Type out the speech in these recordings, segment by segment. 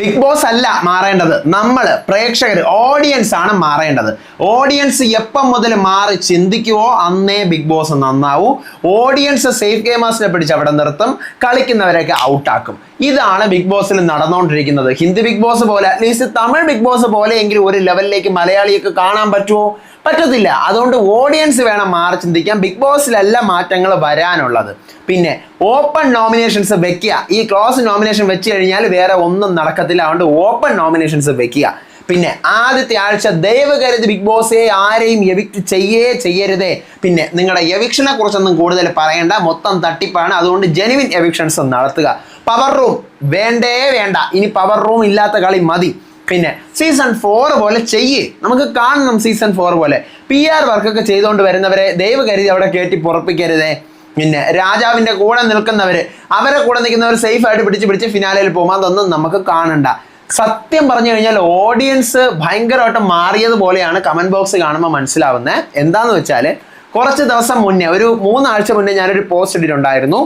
Big boss അല്ല മാറേണ്ടത്. നമ്മൾ പ്രേക്ഷകർ ഓഡിയൻസ് ആണ് മാറേണ്ടത്. ഓഡിയൻസ് എപ്പം മുതൽ മാറി ചിന്തിക്കുവോ അന്നേ ബിഗ് ബോസ് നന്നാവൂ. ഓഡിയൻസ് സേഫ് ഗെയിമേഴ്സിനെ പിടിച്ച് അവിടെ നിർത്തും. കളിക്കുന്നവരെയൊക്കെ ഔട്ടാക്കും ഇതാണ് ബിഗ് ബോസിൽ നടന്നുകൊണ്ടിരിക്കുന്നത് ഹിന്ദി ബിഗ് ബോസ് പോലെ at least Tamil Bigg Boss പോലെ എങ്കിലും ഒരു ലെവലിലേക്ക് മലയാളിയൊക്കെ കാണാൻ പറ്റുമോ പറ്റത്തില്ല. അതുകൊണ്ട് ഓഡിയൻസ് വേണം മാറി ചിന്തിക്കാൻ. ബിഗ് ബോസിലല്ല മാറ്റങ്ങൾ വരാനുള്ളത്. പിന്നെ ഓപ്പൺ നോമിനേഷൻസ് വെക്കുക. ഈ ക്ലോസ് നോമിനേഷൻ വെച്ച് കഴിഞ്ഞാൽ വേറെ ഒന്നും നടക്കത്തില്ല. അതുകൊണ്ട് ഓപ്പൺ നോമിനേഷൻസ് വെക്കുക. പിന്നെ ആദ്യത്തെ ആഴ്ച ദയവ് ബിഗ് ബോസെ ആരെയും എവിക്ട് ചെയ്യേ ചെയ്യരുതേ. പിന്നെ നിങ്ങളുടെ എവിക്ഷനെ കുറിച്ചൊന്നും കൂടുതൽ പറയേണ്ട. മൊത്തം തട്ടിപ്പാണ്. അതുകൊണ്ട് ജെനുവിൻ എവിക്ഷൻസ് നടത്തുക. പവർ റൂം വേണ്ടേ വേണ്ട. ഇനി പവർ റൂം ഇല്ലാത്ത കളി മതി. പിന്നെ സീസൺ ഫോർ പോലെ ചെയ്യ്. നമുക്ക് കാണണം സീസൺ ഫോർ പോലെ. പി ആർ വർക്കൊക്കെ ചെയ്തുകൊണ്ട് വരുന്നവരെ ദൈവ കരുതി അവിടെ കയറ്റി പുറപ്പിക്കരുതേ. പിന്നെ രാജാവിന്റെ കൂടെ നിൽക്കുന്നവര് അവരെ കൂടെ നിൽക്കുന്നവർ സേഫ് ആയിട്ട് പിടിച്ച് പിടിച്ച് ഫിനാലയിൽ പോകും. അതൊന്നും നമുക്ക് കാണണ്ട. സത്യം പറഞ്ഞു കഴിഞ്ഞാൽ ഓഡിയൻസ് ഭയങ്കരമായിട്ട് മാറിയതുപോലെയാണ് കമന്റ് ബോക്സ് കാണുമ്പോൾ മനസ്സിലാവുന്നത് എന്താന്ന് വെച്ചാൽ കുറച്ച് ദിവസം മുന്നേ ഒരു മൂന്നാഴ്ച മുന്നേ ഞാനൊരു പോസ്റ്റ് ഇട്ടിട്ടുണ്ടായിരുന്നു.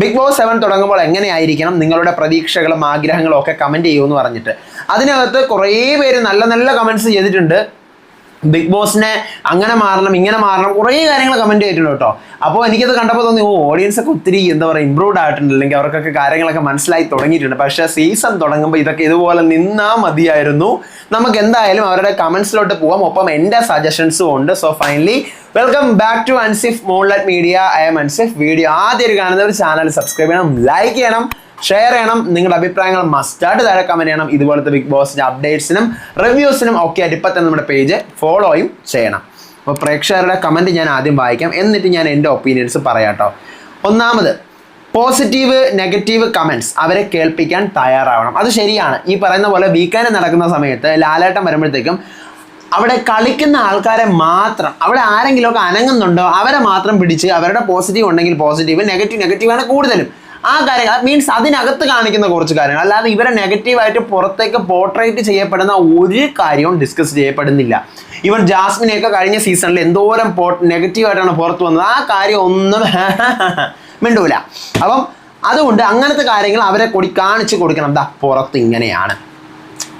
ബിഗ് ബോസ് സെവൻ തുടങ്ങുമ്പോൾ എങ്ങനെയായിരിക്കണം നിങ്ങളുടെ പ്രതീക്ഷകളും ആഗ്രഹങ്ങളും ഒക്കെ കമന്റ് ചെയ്യുമെന്ന് പറഞ്ഞിട്ട്. അതിനകത്ത് കുറേ പേര് നല്ല നല്ല കമൻസ് ചെയ്തിട്ടുണ്ട്. ബിഗ് ബോസിനെ അങ്ങനെ മാറണം ഇങ്ങനെ മാറണം കുറേ കാര്യങ്ങൾ കമന്റ് ചെയ്തിട്ടുണ്ട് കേട്ടോ. അപ്പോൾ എനിക്കത് കണ്ടപ്പോൾ തോന്നി ഓ ഓഡിയൻസ് ഒക്കെ ഒത്തിരി എന്താ പറയുക ഇമ്പ്രൂവ്ഡ് ആയിട്ടുണ്ട് അല്ലെങ്കിൽ അവർക്കൊക്കെ കാര്യങ്ങളൊക്കെ മനസ്സിലായി തുടങ്ങിയിട്ടുണ്ട്. പക്ഷേ സീസൺ തുടങ്ങുമ്പോൾ ഇതൊക്കെ ഇതുപോലെ നിന്നാ മതിയായിരുന്നു. നമുക്ക് എന്തായാലും അവരുടെ കമൻസിലോട്ട് പോകാം ഒപ്പം എന്റെ സജഷൻസും ഉണ്ട്. So finally welcome back to Ansif moonlight media I am Ansif video ആദ്യം കാണുന്നവർ ചാനൽ സബ്സ്ക്രൈബ് ചെയ്യണം ലൈക്ക് ചെയ്യണം. ഷെയർ ചെയ്യണം. നിങ്ങളുടെ അഭിപ്രായങ്ങൾ മസ്റ്റായിട്ട് താഴെ കമന്റ് ചെയ്യണം. ഇതുപോലത്തെ ബിഗ് ബോസിന്റെ അപ്ഡേറ്റ്സിനും റിവ്യൂസിനും ഒക്കെ ആയിട്ട് ഇപ്പം തന്നെ നമ്മുടെ പേജ് ഫോളോയും ചെയ്യണം. അപ്പോൾ പ്രേക്ഷകരുടെ കമന്റ് ഞാൻ ആദ്യം വായിക്കാം. എന്നിട്ട് ഞാൻ എന്റെ ഒപ്പീനിയൻസ് പറയാട്ടോ ഒന്നാമത് പോസിറ്റീവ് നെഗറ്റീവ് കമൻസ് അവരെ കേൾപ്പിക്കാൻ തയ്യാറാവണം. അത് ശരിയാണ്. ഈ പറയുന്ന പോലെ വീക്കെൻഡ് നടക്കുന്ന സമയത്ത് ലാലേട്ടം വരുമ്പോഴത്തേക്കും അവിടെ കളിക്കുന്ന ആൾക്കാരെ മാത്രം അവിടെ ആരെങ്കിലുമൊക്കെ അനങ്ങുന്നുണ്ടോ? അവരെ മാത്രം പിടിച്ച് അവരുടെ പോസിറ്റീവ് ഉണ്ടെങ്കിൽ പോസിറ്റീവ് നെഗറ്റീവ് നെഗറ്റീവാണ് കൂടുതലും. ആ കാര്യങ്ങൾ മീൻസ് അതിനകത്ത് കാണിക്കുന്ന കുറച്ച് കാര്യങ്ങൾ. അല്ലാതെ ഇവരെ നെഗറ്റീവായിട്ട് പുറത്തേക്ക് പോർട്രേറ്റ് ചെയ്യപ്പെടുന്ന ഒരു കാര്യവും ഡിസ്കസ് ചെയ്യപ്പെടുന്നില്ല. ഇവൻ ജാസ്മിനെയൊക്കെ കഴിഞ്ഞ സീസണിൽ എന്തോരം പോ നെഗറ്റീവായിട്ടാണ് പുറത്ത് വന്നത്. ആ കാര്യം ഒന്നും മിണ്ടൂല. അപ്പം അതുകൊണ്ട് അങ്ങനത്തെ കാര്യങ്ങൾ അവരെ കൊടി കാണിച്ചു കൊടുക്കണം. ദാ പുറത്ത് ഇങ്ങനെയാണ്.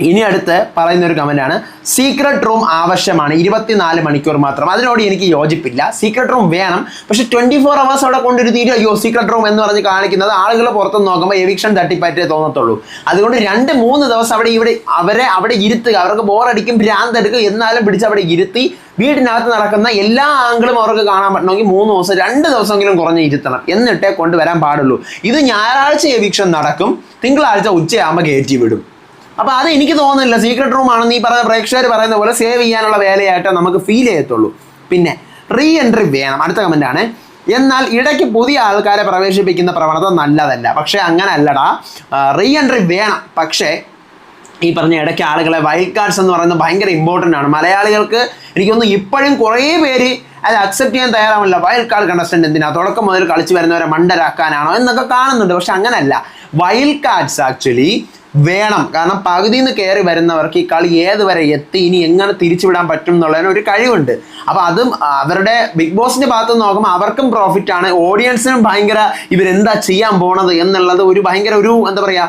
ഇനി അടുത്ത് പറയുന്ന ഒരു കമന്റ് ആണ്. സീക്രട്ട് റൂം ആവശ്യമാണ്. ഇരുപത്തിനാല് മണിക്കൂർ മാത്രം. അതിനോട് എനിക്ക് യോജിപ്പില്ല. സീക്രട്ട് റൂം വേണം. പക്ഷെ ട്വന്റി ഫോർ അവേഴ്സ് അവിടെ കൊണ്ടിരുത്തിയിട്ട് അയ്യോ സീക്രട്ട് റൂം എന്ന് പറഞ്ഞ് കാണിക്കുന്നത് ആളുകൾ പുറത്ത് നോക്കുമ്പോൾ എവിക്ഷൻ തട്ടിപ്പറ്റേ തോന്നത്തുള്ളൂ. അതുകൊണ്ട് രണ്ട് മൂന്ന് ദിവസം അവിടെ ഇവിടെ അവരെ അവിടെ ഇരുത്തുക. അവർക്ക് ബോറടിക്കും ഭ്രാന്തെടുക്കും എന്നാലും പിടിച്ച് അവിടെ ഇരുത്തി വീടിനകത്ത് നടക്കുന്ന എല്ലാ ആംഗിളും അവർക്ക് കാണാൻ പറ്റണമെങ്കിൽ മൂന്ന് ദിവസം രണ്ട് ദിവസമെങ്കിലും കുറഞ്ഞ് ഇരുത്തണം. എന്നിട്ടേ കൊണ്ടുവരാൻ പാടുള്ളൂ. ഇത് ഞായറാഴ്ച എവിക്ഷൻ നടക്കും. തിങ്കളാഴ്ച ഉച്ചയാകുമ്പോൾ കയറ്റി വിടും. അപ്പൊ അത് എനിക്ക് തോന്നുന്നില്ല. സീക്രട്ട് റൂം ആണെന്ന് ഈ പറയുന്ന പ്രേക്ഷകർ പറയുന്ന പോലെ സേവ് ചെയ്യാനുള്ള വേലയായിട്ട് നമുക്ക് ഫീൽ ചെയ്യത്തുള്ളൂ. പിന്നെ റീ എൻട്രി വേണം. അടുത്ത കമന്റ് ആണ്. എന്നാൽ ഇടയ്ക്ക് പുതിയ ആൾക്കാരെ പ്രവേശിപ്പിക്കുന്ന പ്രവണത നല്ലതല്ല. പക്ഷെ അങ്ങനെ അല്ലടാ റീ എൻട്രി വേണം. പക്ഷേ ഈ പറഞ്ഞ ഇടയ്ക്ക് ആളുകളെ വൈൽഡ് കാർഡ്സ് എന്ന് പറയുന്നത് ഭയങ്കര ഇമ്പോർട്ടന്റ് ആണ്. മലയാളികൾക്ക് എനിക്കൊന്ന് ഇപ്പോഴും കുറേ പേര് അത് അക്സെപ്റ്റ് ചെയ്യാൻ തയ്യാറാവില്ല വൈൽഡ് കാർഡ് കണ്ടസ്റ്റന്റ് എന്തിനാ? തുടക്കം മുതൽ കളിച്ച് വരുന്നവരെ മണ്ടരാക്കാനാണോ എന്നൊക്കെ കാണുന്നുണ്ട്. പക്ഷെ അങ്ങനല്ല. വൈൽഡ് കാർഡ്സ് ആക്ച്വലി വേണം. കാരണം പകുതിയിൽ നിന്ന് കയറി വരുന്നവർക്ക് ഈ കളി ഏതുവരെ എത്തി ഇനി എങ്ങനെ തിരിച്ചുവിടാൻ പറ്റും എന്നുള്ളതിന് ഒരു കഴിവുണ്ട്. അപ്പൊ അതും അവരുടെ ബിഗ് ബോസിന്റെ ഭാഗത്ത് നോക്കുമ്പോൾ അവർക്കും പ്രോഫിറ്റ് ആണ്. ഓഡിയൻസിനും ഭയങ്കര ഇവരെന്താ ചെയ്യാൻ പോണത് എന്നുള്ളത് ഒരു ഭയങ്കര ഒരു എന്താ പറയാ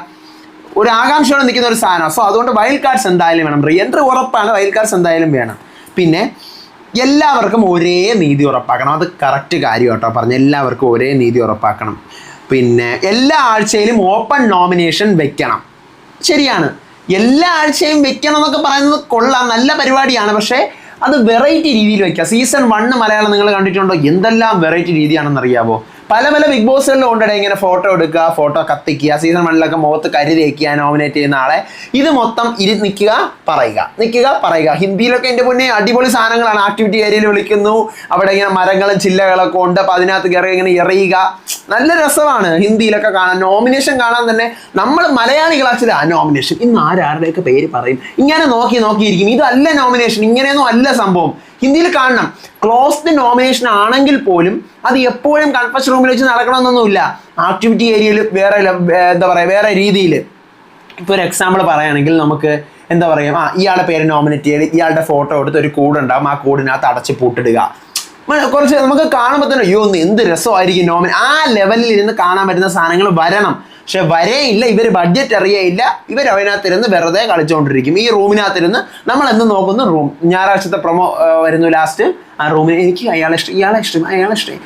ഒരു ആകാംക്ഷയോടെ നിൽക്കുന്ന ഒരു സാധനമാണ് സോ അതുകൊണ്ട് വൈൽഡ് കാർഡ്സ് എന്തായാലും വേണം. റീഎൻട്രി ഉറപ്പാണ് വൈൽഡ് കാർഡ്സ് എന്തായാലും വേണം. പിന്നെ എല്ലാവർക്കും ഒരേ നീതി ഉറപ്പാക്കണം. അത് കറക്റ്റ് കാര്യം കേട്ടോ പറഞ്ഞു എല്ലാവർക്കും ഒരേ നീതി ഉറപ്പാക്കണം. പിന്നെ എല്ലാ ആഴ്ചയിലും ഓപ്പൺ നോമിനേഷൻ വെക്കണം. ശരിയാണ്. എല്ലാ ആഴ്ചയും വെക്കണം എന്നൊക്കെ പറയുന്നത് കൊള്ളാം നല്ല പരിപാടിയാണ്. പക്ഷേ അത് വെറൈറ്റി രീതിയിൽ വെക്കുക സീസൺ വണ്ണ് മലയാളം നിങ്ങൾ കണ്ടിട്ടുണ്ടോ? എന്തെല്ലാം വെറൈറ്റി രീതിയാണെന്ന് അറിയാവോ പല പല ബിഗ് ബോസുകളിലും ഉണ്ടേ ഇങ്ങനെ ഫോട്ടോ എടുക്കുക ഫോട്ടോ കത്തിക്കുക സീസൺ വണ്ണിലൊക്കെ മുഖത്ത് കരി തേക്കുക നോമിനേറ്റ് ചെയ്യുന്ന ആളെ. ഇത് മൊത്തം ഇരി നിൽക്കുക പറയുക. നിൽക്കുക പറയുക. ഹിന്ദിയിലൊക്കെ എന്റെ മുന്നേ അടിപൊളി സാധനങ്ങളാണ്. ആക്ടിവിറ്റി ഏരിയയിൽ വിളിക്കുന്നു. അവിടെ ഇങ്ങനെ മരങ്ങളും ചില്ലകളൊക്കെ ഉണ്ട്. അപ്പം അതിനകത്ത് കയറി ഇങ്ങനെ എറിയുക. നല്ല രസമാണ് ഹിന്ദിയിലൊക്കെ കാണാൻ. നോമിനേഷൻ കാണാൻ തന്നെ നമ്മൾ മലയാളികൾ ആക്ച്വലി ആ നോമിനേഷൻ ഇന്ന് ആരാരുടെയൊക്കെ പേര് പറയും? ഇങ്ങനെ നോക്കി നോക്കിയിരിക്കും. ഇതല്ല നോമിനേഷൻ ഇങ്ങനെയൊന്നും അല്ല സംഭവം. ഹിന്ദിയിൽ കാണണം. ക്ലോസ്ഡ് നോമിനേഷൻ ആണെങ്കിൽ പോലും അത് എപ്പോഴും കൺഫസ് റൂമിൽ വെച്ച് നടക്കണമെന്നൊന്നുമില്ല. ആക്ടിവിറ്റി ഏരിയയിൽ വേറെ എന്താ പറയുക വേറെ രീതിയിൽ. ഇപ്പോൾ ഒരു എക്സാമ്പിൾ പറയുകയാണെങ്കിൽ നമുക്ക് എന്താ പറയുക ആ ഇയാളുടെ പേര് നോമിനേറ്റ് ചെയ്ത് ഇയാളുടെ ഫോട്ടോ എടുത്ത് ഒരു കൂടുണ്ടാവും ആ കൂടിനകത്ത് അടച്ച് പൂട്ടിടുക. കുറച്ച് നമുക്ക് കാണുമ്പോൾ തന്നെ അയ്യോ ഒന്ന് എന്ത് രസമായിരിക്കും നോമിൻ ആ ലെവലിൽ ഇരുന്ന് കാണാൻ പറ്റുന്ന സാധനങ്ങൾ വരണം. പക്ഷെ വരെയില്ല ഇവർ ബഡ്ജറ്റ് അറിയയില്ല. ഇവർ അതിനകത്തിരുന്ന് വെറുതെ കളിച്ചുകൊണ്ടിരിക്കും ഈ റൂമിനകത്തിരുന്ന് നമ്മൾ എന്ന് നോക്കുന്ന? റൂം. ഞായറാഴ്ചത്തെ പ്രൊമോ വരുന്നു ലാസ്റ്റ് ആ റൂമിൽ എനിക്ക് അയാളെ ഇഷ്ടം ഇയാളെ ഇഷ്ടം അയാളെ ഇഷ്ടം.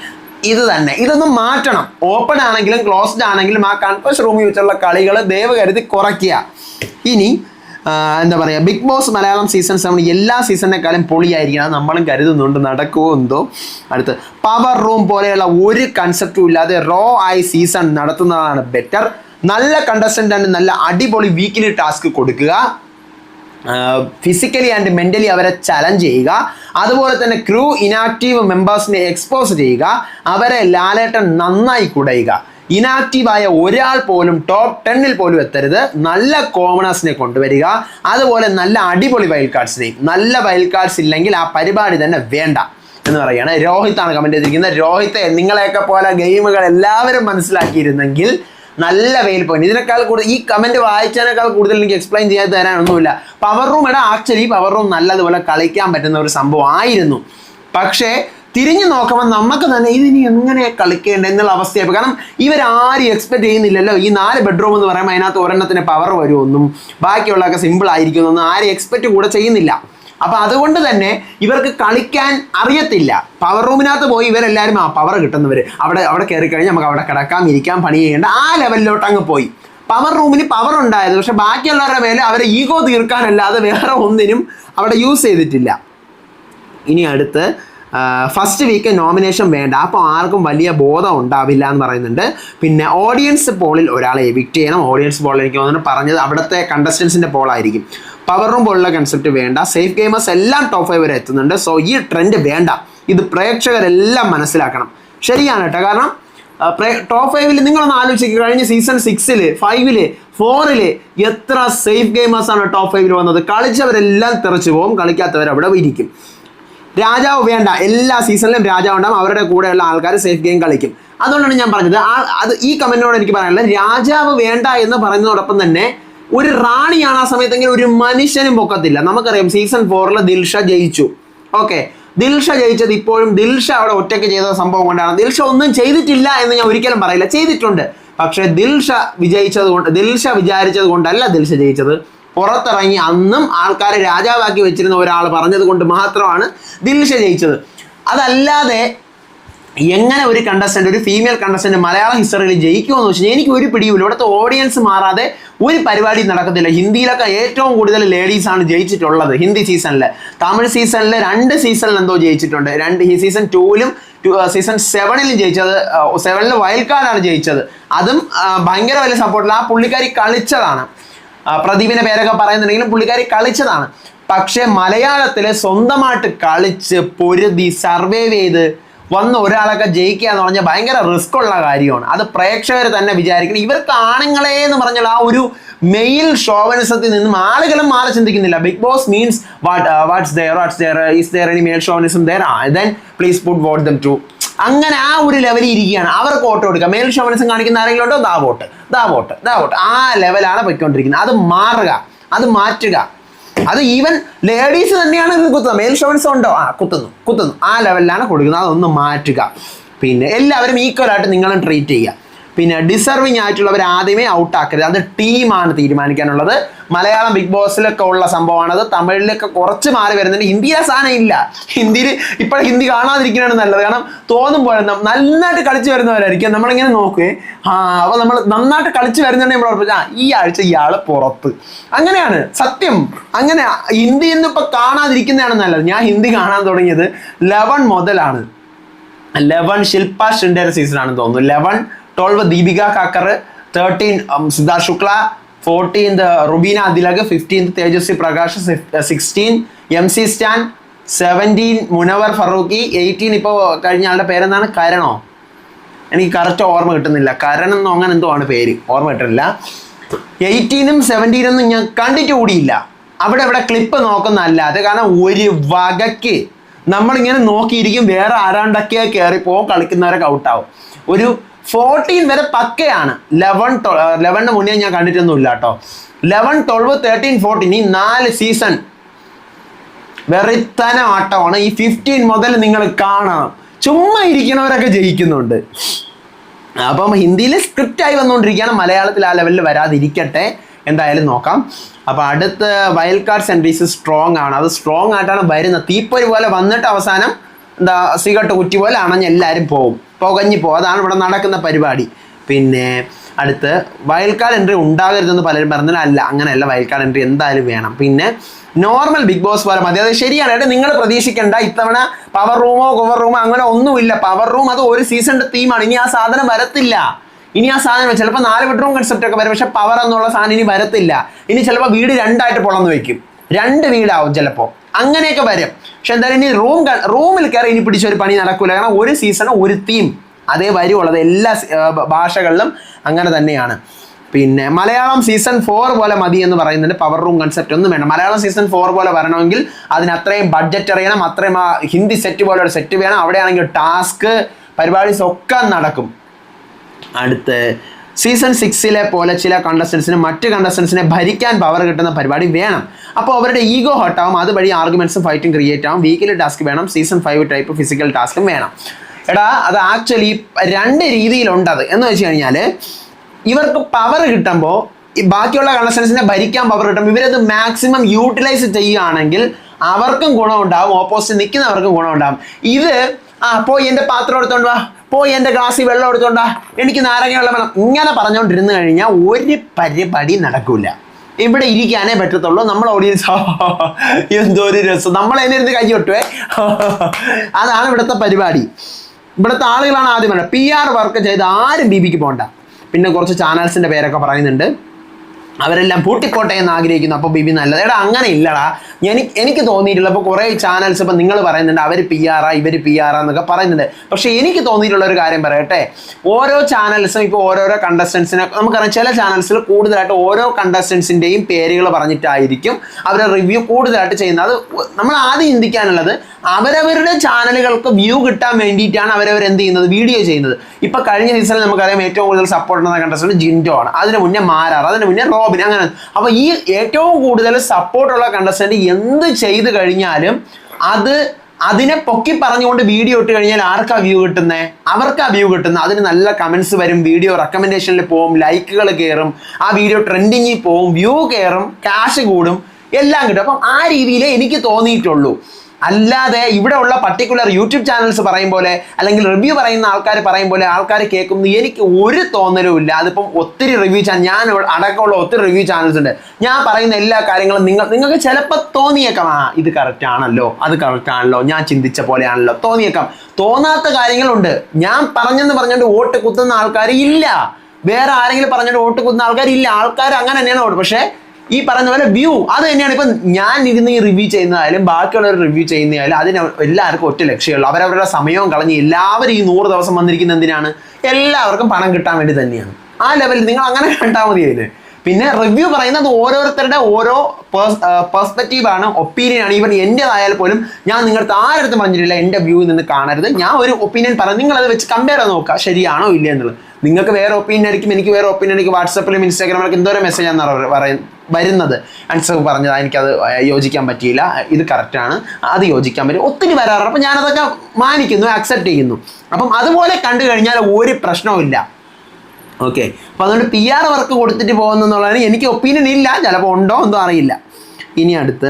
ഇത് തന്നെ. ഇതൊന്നും മാറ്റണം. ഓപ്പൺ ആണെങ്കിലും ക്ലോസ്ഡ് ആണെങ്കിലും ആ കൺഫേഴ്സ് റൂമിൽ വെച്ചുള്ള കളികൾ ദയവ് കരുതി കുറയ്ക്കുക. ഇനി എന്താ പറയുക Bigg Boss Malayalam season seven എല്ലാ സീസണിനെക്കാളും പൊളിയായിരിക്കണം നമ്മളും കരുതുന്നുണ്ട് നടക്കുമോ എന്തോ. അടുത്ത് പവർ റൂം പോലെയുള്ള ഒരു കൺസെപ്റ്റും ഇല്ലാതെ റോ ആയി സീസൺ നടത്തുന്നതാണ് ബെറ്റർ നല്ല കണ്ടസ്റ്റന്റ് നല്ല അടിപൊളി വീക്കിലി ടാസ്ക് കൊടുക്കുക. ഫിസിക്കലി ആൻഡ് മെന്റലി അവരെ ചലഞ്ച് ചെയ്യുക. അതുപോലെ തന്നെ ക്രൂ ഇനാക്റ്റീവ് മെമ്പേഴ്സിനെ എക്സ്പോസ് ചെയ്യുക. അവരെ ലാലേട്ടൻ നന്നായി കുടയുക. ഇനാക്റ്റീവായ ഒരാൾ പോലും ടോപ്പ് ടെന്നിൽ പോലും എത്തരുത്. നല്ല കോമണേഴ്സിനെ കൊണ്ടുവരിക. അതുപോലെ നല്ല അടിപൊളി വൈൽഡ് കാർഡ്സിനെയും നല്ല വൈൽഡ് കാർഡ്സ് ഇല്ലെങ്കിൽ ആ പരിപാടി തന്നെ വേണ്ട എന്ന് പറയുകയാണ്. രോഹിത്താണ് കമന്റ് ചെയ്തിരിക്കുന്നത്. രോഹിത്തെ നിങ്ങളെയൊക്കെ പോലെ ഗെയിമുകൾ എല്ലാവരും മനസ്സിലാക്കിയിരുന്നെങ്കിൽ നല്ല വെയിൽ പോയിന്റ് ഇതിനേക്കാൾ കൂടുതൽ ഈ കമന്റ് വായിച്ചതിനേക്കാൾ കൂടുതൽ എനിക്ക് എക്സ്പ്ലെയിൻ ചെയ്യാൻ തരാനൊന്നുമില്ല പവർ റൂം എടാ ആക്ച്വലി പവർ റൂം നല്ലതുപോലെ കളിക്കാൻ പറ്റുന്ന ഒരു സംഭവം ആയിരുന്നു. പക്ഷേ തിരിഞ്ഞു നോക്കുമ്പോൾ നമുക്ക് തന്നെ ഇതിനി എങ്ങനെ കളിക്കേണ്ടത് എന്നുള്ള അവസ്ഥയാണ് കാരണം ഇവരാരും എക്സ്പെക്ട് ചെയ്യുന്നില്ലല്ലോ. ഈ നാല് ബെഡ്റൂം എന്ന് പറയുമ്പോൾ അതിനകത്ത് ഒരെണ്ണത്തിന് പവർ വരുമെന്നും ബാക്കിയുള്ളതൊക്കെ സിമ്പിൾ ആയിരിക്കുമെന്നൊന്നും ആരും എക്സ്പെക്ട് കൂടെ ചെയ്യുന്നില്ല. അപ്പൊ അതുകൊണ്ട് തന്നെ ഇവർക്ക് കളിക്കാൻ അറിയത്തില്ല. പവർ റൂമിനകത്ത് പോയി ഇവരെല്ലാവരും ആ പവർ കിട്ടുന്നവർ അവിടെ അവിടെ കയറി കഴിഞ്ഞാൽ നമുക്ക് അവിടെ കിടക്കാം ഇരിക്കാം പണി ചെയ്യേണ്ട. ആ ലെവലിലോട്ട് അങ്ങ് പോയി. പവർ റൂമിന് പവർ ഉണ്ടായത് പക്ഷെ ബാക്കിയുള്ളവരുടെ മേലെ അവരെ ഈഗോ തീർക്കാനല്ലാതെ വേറെ ഒന്നിനും അവിടെ യൂസ് ചെയ്തിട്ടില്ല. ഇനി അടുത്ത് ഫസ്റ്റ് വീക്ക് നോമിനേഷൻ വേണ്ട. അപ്പോൾ ആർക്കും വലിയ ബോധം ഉണ്ടാവില്ല എന്ന് പറയുന്നുണ്ട്. പിന്നെ ഓഡിയൻസ് പോളിൽ ഒരാളെ എവിക്റ്റ് ചെയ്യണം. ഓഡിയൻസ് പോളിൽ എനിക്ക് തോന്നുന്നു പറഞ്ഞത് അവിടുത്തെ കണ്ടസ്റ്റൻസിന്റെ പോളായിരിക്കും പവർ റൂം പോലുള്ള കൺസെപ്റ്റ് വേണ്ട. സേഫ് ഗെയിമേഴ്സ് എല്ലാം ടോപ്പ് ഫൈവ് വരെ എത്തുന്നുണ്ട്. സോ ഈ ട്രെൻഡ് വേണ്ട. ഇത് പ്രേക്ഷകരെല്ലാം മനസ്സിലാക്കണം. ശരിയാണ് കേട്ടോ കാരണം ടോപ്പ് ഫൈവിൽ നിങ്ങളൊന്ന് ആലോചിക്കുക കഴിഞ്ഞ സീസൺ സിക്സിൽ ഫൈവിൽ ഫോറിൽ എത്ര സേഫ് ഗെയിമേഴ്സ് ആണ് ടോപ്പ് ഫൈവിൽ വന്നത്? കളിച്ചവരെല്ലാം തെറിച്ചു പോകും കളിക്കാത്തവർ അവിടെ ഇരിക്കും. രാജാവ് വേണ്ട എല്ലാ സീസണിലും രാജാവ് ഉണ്ടാവും അവരുടെ കൂടെയുള്ള ആൾക്കാർ സേഫ് ഗെയിം കളിക്കും. അതുകൊണ്ടാണ് ഞാൻ പറഞ്ഞത് ആ അത് ഈ കമന്റിനോട് എനിക്ക് പറയാനുള്ളത് രാജാവ് വേണ്ട എന്ന് പറയുന്നതോടൊപ്പം തന്നെ ഒരു റാണിയാണ് ആ സമയത്തെങ്കിൽ ഒരു മനുഷ്യനും പൊക്കത്തില്ല. നമുക്കറിയാം സീസൺ ഫോറിൽ ദിൽഷ ജയിച്ചു. ഓക്കെ ദിൽഷ ജയിച്ചത് ഇപ്പോഴും ദിൽഷ അവിടെ ഒറ്റയ്ക്ക് ചെയ്ത സംഭവം കൊണ്ടാണ്. ദിൽഷ ഒന്നും ചെയ്തിട്ടില്ല എന്ന് ഞാൻ ഒരിക്കലും പറയില്ല. ചെയ്തിട്ടുണ്ട്. പക്ഷേ ദിൽഷ വിജയിച്ചത് കൊണ്ട് ദിൽഷ വിചാരിച്ചത് കൊണ്ടല്ല ദിൽഷ ജയിച്ചത്. പുറത്തിറങ്ങി അന്നും ആൾക്കാരെ രാജാവാക്കി വെച്ചിരുന്ന ഒരാൾ പറഞ്ഞത് കൊണ്ട് മാത്രമാണ് ദിൽഷ ജയിച്ചത്. അതല്ലാതെ എങ്ങനെ ഒരു കണ്ടസ്റ്റന്റ് ഒരു ഫീമെയിൽ കണ്ടസ്റ്റന്റ് മലയാള ഹിസ്റ്ററിയിൽ ജയിക്കുമോ എന്ന് വെച്ചാൽ എനിക്ക് ഒരു പിടിയുമില്ല. ഇവിടുത്തെ ഓഡിയൻസ് മാറാതെ ഒരു പരിപാടി നടക്കത്തില്ല. ഹിന്ദിയിലൊക്കെ ഏറ്റവും കൂടുതൽ ലേഡീസാണ് ജയിച്ചിട്ടുള്ളത് ഹിന്ദി സീസണിൽ തമിഴ് സീസണിൽ രണ്ട് സീസണിൽ എന്തോ ജയിച്ചിട്ടുണ്ട്. രണ്ട് സീസൺ ടൂവിലും സീസൺ സെവനിലും ജയിച്ചത് സെവനിൽ വയൽക്കാരാണ് ജയിച്ചത്. അതും ഭയങ്കര വലിയ സപ്പോർട്ടില്ല ആ പുള്ളിക്കാരി കളിച്ചതാണ്. പ്രദീപിന്റെ പേരൊക്കെ പറയുന്നുണ്ടെങ്കിലും പുള്ളിക്കാരി കളിച്ചതാണ്. പക്ഷെ മലയാളത്തിൽ സ്വന്തമായിട്ട് കളിച്ച് പൊരുതി സർവൈവ് ചെയ്ത് വന്ന് ഒരാളൊക്കെ ജയിക്കുക എന്ന് പറഞ്ഞാൽ ഭയങ്കര റിസ്ക് ഉള്ള കാര്യമാണ്. അത് പ്രേക്ഷകർ തന്നെ വിചാരിക്കണം. ഇവർക്ക് ആണുങ്ങളെ എന്ന് പറഞ്ഞാൽ ആ ഒരു മെയിൽ ഷോവനിസത്തിൽ നിന്നും ആളുകളും മാറി ചിന്തിക്കുന്നില്ല. Bigg Boss means what what's there what's there is there any male chauvinism there then please put vote them to അങ്ങനെ ആ ഒരു ലെവലിൽ ഇരിക്കുകയാണ്. അവർക്ക് വോട്ട് കൊടുക്കുക മേൽ ഷോവനിസം കാണിക്കുന്ന ആരെങ്കിലും ഉണ്ടോ? ദാ വോട്ട്. ദാ വോട്ട്. ദാ വോട്ട്. ആ ലെവലാണ് പൊയ്ക്കൊണ്ടിരിക്കുന്നത്. അത് മാറുക. അത് മാറ്റുക. അത് ഈവൻ ലേഡീസ് തന്നെയാണ് ഇത് കുത്തുന്നത്. മേൽ ഉണ്ടോ? ആ കുത്തുന്നു. കുത്തുന്നു. ആ ലെവലിലാണ് കൊടുക്കുന്നത്. അതൊന്ന് മാറ്റുക. പിന്നെ എല്ലാവരും ഈക്വലായിട്ട് നിങ്ങളും ട്രീറ്റ് ചെയ്യുക. പിന്നെ ഡിസർവിങ് ആയിട്ടുള്ളവർ ആദ്യമേ ഔട്ട് ആക്കരുത്. അത് ടീമാണ് തീരുമാനിക്കാനുള്ളത്. മലയാളം ബിഗ് ബോസിലൊക്കെ ഉള്ള സംഭവമാണ് അത് തമിഴിലൊക്കെ കുറച്ച് മാറി വരുന്നുണ്ട്. ഹിന്ദിയിലെ സാധനം ഇല്ല. ഹിന്ദിയിൽ ഇപ്പോൾ ഹിന്ദി കാണാതിരിക്കുന്നതാണ് നല്ലത്. കാരണം തോന്നുമ്പോൾ പോലെ നന്നായിട്ട് കളിച്ച് വരുന്നവരായിരിക്കും. നമ്മളിങ്ങനെ നോക്കുകയെ ആ അപ്പോൾ നമ്മൾ നന്നായിട്ട് കളിച്ചു വരുന്നുണ്ടെങ്കിൽ നമ്മൾ ആ ഈ ആഴ്ച ഇയാൾ പുറത്ത്. അങ്ങനെയാണ്. സത്യം. അങ്ങനെ ഹിന്ദി ഇന്ന് ഇപ്പൊ കാണാതിരിക്കുന്നതാണ് നല്ലത്. ഞാൻ ഹിന്ദി കാണാൻ തുടങ്ങിയത് ലെവൻ മുതലാണ്. ലെവൻ ശില്പ ഷിൻഡേര സീസൺ ആണെന്ന് തോന്നുന്നു. Eleven twelve Dipika Kakkar thirteen Siddharth Shukla fourteenth Rubina Dilaik fifteenth Tejasswi Prakash sixteen M C Stan seventeen Munawar Faruqui eighteen ഇപ്പോൾ കഴിഞ്ഞ ആളുടെ പേരെന്താണ്? കരണോ. എനിക്ക് കറക്റ്റ് ഓർമ്മ കിട്ടുന്നില്ല. കരൺ എന്നോ അങ്ങനെ എന്തോ ആണ് പേര്. ഓർമ്മ കിട്ടുന്നില്ല. എയ്റ്റീനും സെവന്റീനൊന്നും ഞാൻ കണ്ടിട്ട് കൂടിയില്ല. അവിടെ ഇവിടെ ക്ലിപ്പ് നോക്കുന്നതല്ലാതെ കാരണം ഒരു വകയ്ക്ക് നമ്മളിങ്ങനെ നോക്കിയിരിക്കും വേറെ ആരാണ്ടൊക്കെ കയറിപ്പോ കളിക്കുന്നവരൊക്കെ ഔട്ടാവും ഒരു ഫോർട്ടീൻ വരെ പക്കയാണ്. ലെവൻ ലെവണിന് മുന്നേ ഞാൻ കണ്ടിട്ടൊന്നുമില്ല കേട്ടോ. ലെവൻ ട്വൽവ് തേർട്ടീൻ ഫോർട്ടീൻ ഈ നാല് സീസൺ വെറിത്തന ആട്ടമാണ് ഈ ഫിഫ്റ്റീൻ മുതൽ നിങ്ങൾ കാണണം ചുമ്മാ ഇരിക്കണവരൊക്കെ ജയിക്കുന്നുണ്ട്. അപ്പം ഹിന്ദിയിൽ സ്ക്രിപ്റ്റ് ആയി വന്നുകൊണ്ടിരിക്കുകയാണ്. മലയാളത്തിൽ ആ ലെവലിൽ വരാതിരിക്കട്ടെ. എന്തായാലും നോക്കാം. അപ്പോൾ അടുത്ത കാർഡ് സെൻട്രീസ് സ്ട്രോങ് ആണ്. അത് സ്ട്രോങ് ആയിട്ടാണ് വരുന്നത്. തീപ്പൊരു പോലെ വന്നിട്ട് അവസാനം എന്താ സിഗട്ട് കുറ്റി പോലെ അണഞ്ഞ് എല്ലാവരും പോകും പുകഞ്ഞു പോകും അതാണ് ഇവിടെ നടക്കുന്ന പരിപാടി. പിന്നെ അടുത്ത് വയൽക്കാട് എൻട്രി ഉണ്ടാകരുതെന്ന് പലരും പറഞ്ഞാൽ അല്ല അങ്ങനെയല്ല. വയൽക്കാട് എൻട്രി എന്തായാലും വേണം. പിന്നെ നോർമൽ ബിഗ് ബോസ് പോലെ മതി. അത് ശരിയാണ്. ഏട്ടാ നിങ്ങൾ പ്രതീക്ഷിക്കേണ്ട. ഇത്തവണ പവർ റൂമോ കുവർ റൂമോ അങ്ങനെ ഒന്നുമില്ല. പവർ റൂം അത് ഒരു സീസണിന്റെ തീമാണ് ഇനി ആ സാധനം വരത്തില്ല. ഇനി ആ സാധനം ചിലപ്പോൾ നാല് ബെഡ്റൂം കൺസെപ്റ്റ് ഒക്കെ വരും. പക്ഷെ പവർ എന്നുള്ള സാധനം ഇനി വരത്തില്ല. ഇനി ചിലപ്പോൾ വീട് രണ്ടായിട്ട് പൊളന്ന് വെക്കും രണ്ട് വീടാവും ചിലപ്പോൾ അങ്ങനെയൊക്കെ വരും. പക്ഷെ എന്തായാലും ഇനി റൂം റൂമിൽ കയറി ഇനി പിടിച്ച ഒരു പണി നടക്കൂല. കാരണം ഒരു സീസൺ ഒരു തീം അതേ വരുവുള്ളത് എല്ലാ ഭാഷകളിലും അങ്ങനെ തന്നെയാണ്. പിന്നെ മലയാളം സീസൺ ഫോർ പോലെ മതി എന്ന് പറയുന്നുണ്ട്. പവർ റൂം കൺസെപ്റ്റ് ഒന്നും വേണം മലയാളം സീസൺ ഫോർ പോലെ വരണമെങ്കിൽ അതിന് അത്രയും ബഡ്ജറ്റ് അറിയണം. അത്രയും ആ ഹിന്ദി സെറ്റ് പോലെ ഒരു സെറ്റ് വേണം. അവിടെയാണെങ്കിൽ ടാസ്ക് പരിപാടീസ് ഒക്കെ നടക്കും. അടുത്ത് സീസൺ സിക്സിലെ പോലെ ചില കണ്ടസ്റ്റൻസിന് മറ്റ് കണ്ടസ്റ്റൻസിനെ ഭരിക്കാൻ പവർ കിട്ടുന്ന പരിപാടി വേണം. അപ്പോൾ അവരുടെ ഈഗോ ഹോട്ടാവും അതുവഴി ആർഗ്യുമെന്റ്സും ഫൈറ്റും ക്രിയേറ്റ് ആവും. വീക്കിലി ടാസ്ക് വേണം. സീസൺ ഫൈവ് ടൈപ്പ് ഫിസിക്കൽ ടാസ്കും വേണം. എടാ അത് ആക്ച്വലി രണ്ട് രീതിയിലുണ്ട് അത്. എന്ന് വെച്ച് കഴിഞ്ഞാൽ ഇവർക്ക് പവർ കിട്ടുമ്പോൾ ബാക്കിയുള്ള കണ്ടസ്റ്റൻസിനെ ഭരിക്കാൻ പവർ കിട്ടും ഇവരത് മാക്സിമം യൂട്ടിലൈസ് ചെയ്യുകയാണെങ്കിൽ അവർക്കും ഗുണമുണ്ടാവും ഓപ്പോസിറ്റ് നിൽക്കുന്നവർക്കും ഗുണമുണ്ടാവും ഇത് ആ പോയി എന്റെ പാത്രം എടുത്തോണ്ട് വാ. പോയി എന്റെ ഗ്ലാസ്സിൽ വെള്ളം എടുത്തോണ്ടാ. എനിക്ക് നാരങ്ങ വെള്ളം വേണം. ഇങ്ങനെ പറഞ്ഞുകൊണ്ടിരുന്നു കഴിഞ്ഞാൽ ഒരു പരിപാടി നടക്കില്ല ഇവിടെ ഇരിക്കാനേ പറ്റത്തുള്ളൂ. നമ്മൾ ഓഡിയൻസ് എന്തോ ഒരു രസം. നമ്മൾ അതിനിരുന്ന് കൈ കൊട്ടുവേ അതാണ് ഇവിടുത്തെ പരിപാടി. ഇവിടുത്തെ ആളുകളാണ് ആദ്യം വേണ്ടത് പി ആർ വർക്ക് ചെയ്ത് ആരും ബി ബിക്ക് പോകണ്ട പിന്നെ കുറച്ച് ചാനൽസിന്റെ പേരൊക്കെ പറയുന്നുണ്ട്. അവരെല്ലാം പൂട്ടിക്കോട്ടെ എന്ന് ആഗ്രഹിക്കുന്നു. അപ്പോൾ ബിബി നല്ലത്. എടാ അങ്ങനെ ഇല്ലടാ. എനിക്ക് എനിക്ക് തോന്നിയിട്ടുള്ള ഇപ്പോൾ കുറേ ചാനൽസ് ഇപ്പം നിങ്ങൾ പറയുന്നുണ്ട് അവർ പി ആറാ ഇവർ പി ആറാ എന്നൊക്കെ പറയുന്നുണ്ട്. പക്ഷേ എനിക്ക് തോന്നിയിട്ടുള്ള ഒരു കാര്യം പറയട്ടെ. ഓരോ ചാനൽസും ഇപ്പോൾ ഓരോരോ കണ്ടസ്റ്റൻസിനെ നമുക്കറിയാം ചില ചാനൽസിൽ കൂടുതലായിട്ട് ഓരോ കണ്ടസ്റ്റൻസിന്റെയും പേരുകൾ പറഞ്ഞിട്ടായിരിക്കും അവരെ റിവ്യൂ കൂടുതലായിട്ട് ചെയ്യുന്നത്. അത് നമ്മൾ ആദ്യം ചിന്തിക്കാനുള്ളത് അവരവരുടെ ചാനലുകൾക്ക് വ്യൂ കിട്ടാൻ വേണ്ടിയിട്ടാണ് അവരവർ എന്ത് ചെയ്യുന്നത്? വീഡിയോ ചെയ്യുന്നത്. ഇപ്പൊ കഴിഞ്ഞ സീസണിൽ നമുക്കറിയാം ഏറ്റവും കൂടുതൽ സപ്പോർട്ട് ചെയ്യുന്ന കണ്ടസ്റ്റൻസ് ജിൻഡോ ആണ്. അതിന് മുന്നേ മാരാർ അതിന് മുന്നേ റോബിൻ അങ്ങനെ. അപ്പൊ ഈ ഏറ്റവും കൂടുതൽ സപ്പോർട്ടുള്ള കണ്ടസ്റ്റന്റ് എന്ത് ചെയ്തു കഴിഞ്ഞാലും അത് അതിനെ പൊക്കി പറഞ്ഞുകൊണ്ട് വീഡിയോ ഇട്ട് കഴിഞ്ഞാൽ ആർക്കാ വ്യൂ കിട്ടുന്നത് അവർക്കാ വ്യൂ കിട്ടുന്നത് അതിന് നല്ല കമൻസ് വരും വീഡിയോ റെക്കമെൻഡേഷനിൽ പോവും ലൈക്കുകൾ കയറും ആ വീഡിയോ ട്രെൻഡിങ്ങിൽ പോവും വ്യൂ കയറും ക്യാഷ് കൂടും എല്ലാം കിട്ടും. അപ്പം ആ രീതിയിലേ എനിക്ക് തോന്നിയിട്ടുള്ളൂ. അല്ലാതെ ഇവിടെ ഉള്ള പർട്ടിക്കുലർ യൂട്യൂബ് ചാനൽസ് പറയും പോലെ അല്ലെങ്കിൽ റിവ്യൂ പറയുന്ന ആൾക്കാർ പറയും പോലെ ആൾക്കാർ കേൾക്കുന്നു എനിക്ക് ഒരു തോന്നലും ഇല്ല. അതിപ്പം ഒത്തിരി റിവ്യൂ ചാനൽ ഞാൻ അടക്കമുള്ള ഒത്തിരി റിവ്യൂ ചാനൽസ് ഉണ്ട്. ഞാൻ പറയുന്ന എല്ലാ കാര്യങ്ങളും നിങ്ങൾ നിങ്ങൾക്ക് ചിലപ്പോൾ തോന്നിയേക്കാം. ആ ഇത് കറക്റ്റ് ആണല്ലോ അത് കറക്റ്റ് ആണല്ലോ ഞാൻ ചിന്തിച്ച പോലെയാണല്ലോ തോന്നിയേക്കാം. തോന്നാത്ത കാര്യങ്ങളുണ്ട്. ഞാൻ പറഞ്ഞെന്ന് പറഞ്ഞുകൊണ്ട് വോട്ട് കുത്തുന്ന ആൾക്കാർ ഇല്ല. വേറെ ആരെങ്കിലും പറഞ്ഞിട്ട് വോട്ട് കുത്തുന്ന ആൾക്കാർ ഇല്ല ആൾക്കാർ അങ്ങനെ തന്നെയാണ് വോട്ട്. പക്ഷേ ഈ പറഞ്ഞ പോലെ വ്യൂ അത് തന്നെയാണ്. ഇപ്പം ഞാൻ ഇരുന്ന് ഈ റിവ്യൂ ചെയ്യുന്നതായാലും ബാക്കിയുള്ളവർ റിവ്യൂ ചെയ്യുന്നതായാലും അതിന് എല്ലാവർക്കും ഒറ്റ ലക്ഷ്യമുള്ളൂ. അവരവരുടെ സമയവും കളഞ്ഞ് എല്ലാവരും ഈ നൂറ് ദിവസം വന്നിരിക്കുന്ന എന്തിനാണ്? എല്ലാവർക്കും പണം കിട്ടാൻ വേണ്ടി തന്നെയാണ്. ആ ലെവലിൽ നിങ്ങൾ അങ്ങനെ കണ്ടാൽ മതി അതിന് പിന്നെ റിവ്യൂ പറയുന്നത് ഓരോരുത്തരുടെ ഓരോ പെർസ്പെക്റ്റീവാണ് ഒപ്പീനിയൻ ആണ് ഈവൻ എന്റെതായാൽ പോലും ഞാൻ നിങ്ങളുടെ ആരടുത്ത് പറഞ്ഞിട്ടില്ല എന്റെ വ്യൂവിൽ നിന്ന് കാണരുത്. ഞാൻ ഒരു ഒപ്പീനിയൻ പറഞ്ഞു നിങ്ങളത് വെച്ച് കമ്പയർ ചെയ്ത് നോക്കുക ശരിയാണോ ഇല്ല എന്നുള്ളത്. നിങ്ങൾക്ക് വേറെ ഒപ്പീനിയൻ ആയിരിക്കും എനിക്ക് വേറെ ഒപ്പീനിയൻ ആയിരിക്കും. വാട്സപ്പിലും ഇൻസ്റ്റാഗ്രാമിലും എന്തോരം മെസ്സേജ് ആണ് വരുന്നത്? ആൻസർ പറഞ്ഞത് എനിക്കത് യോജിക്കാൻ പറ്റിയില്ല. ഇത് കറക്റ്റാണ് അത് യോജിക്കാൻ പറ്റും. ഒത്തിരി വരാറുണ്ട് അപ്പം ഞാനതൊക്കെ മാനിക്കുന്നു അക്സെപ്റ്റ് ചെയ്യുന്നു. അപ്പം അതുപോലെ കണ്ടു കഴിഞ്ഞാൽ ഒരു പ്രശ്നവും ഇല്ല. ഓക്കെ അപ്പം അതുകൊണ്ട് പി ആർ വർക്ക് കൊടുത്തിട്ട് പോകുന്നതെന്നുള്ളതാണ് എനിക്ക് ഒപ്പീനിയൻ ഇല്ല. ചിലപ്പോൾ ഉണ്ടോ എന്തോ അറിയില്ല. ഇനി അടുത്ത്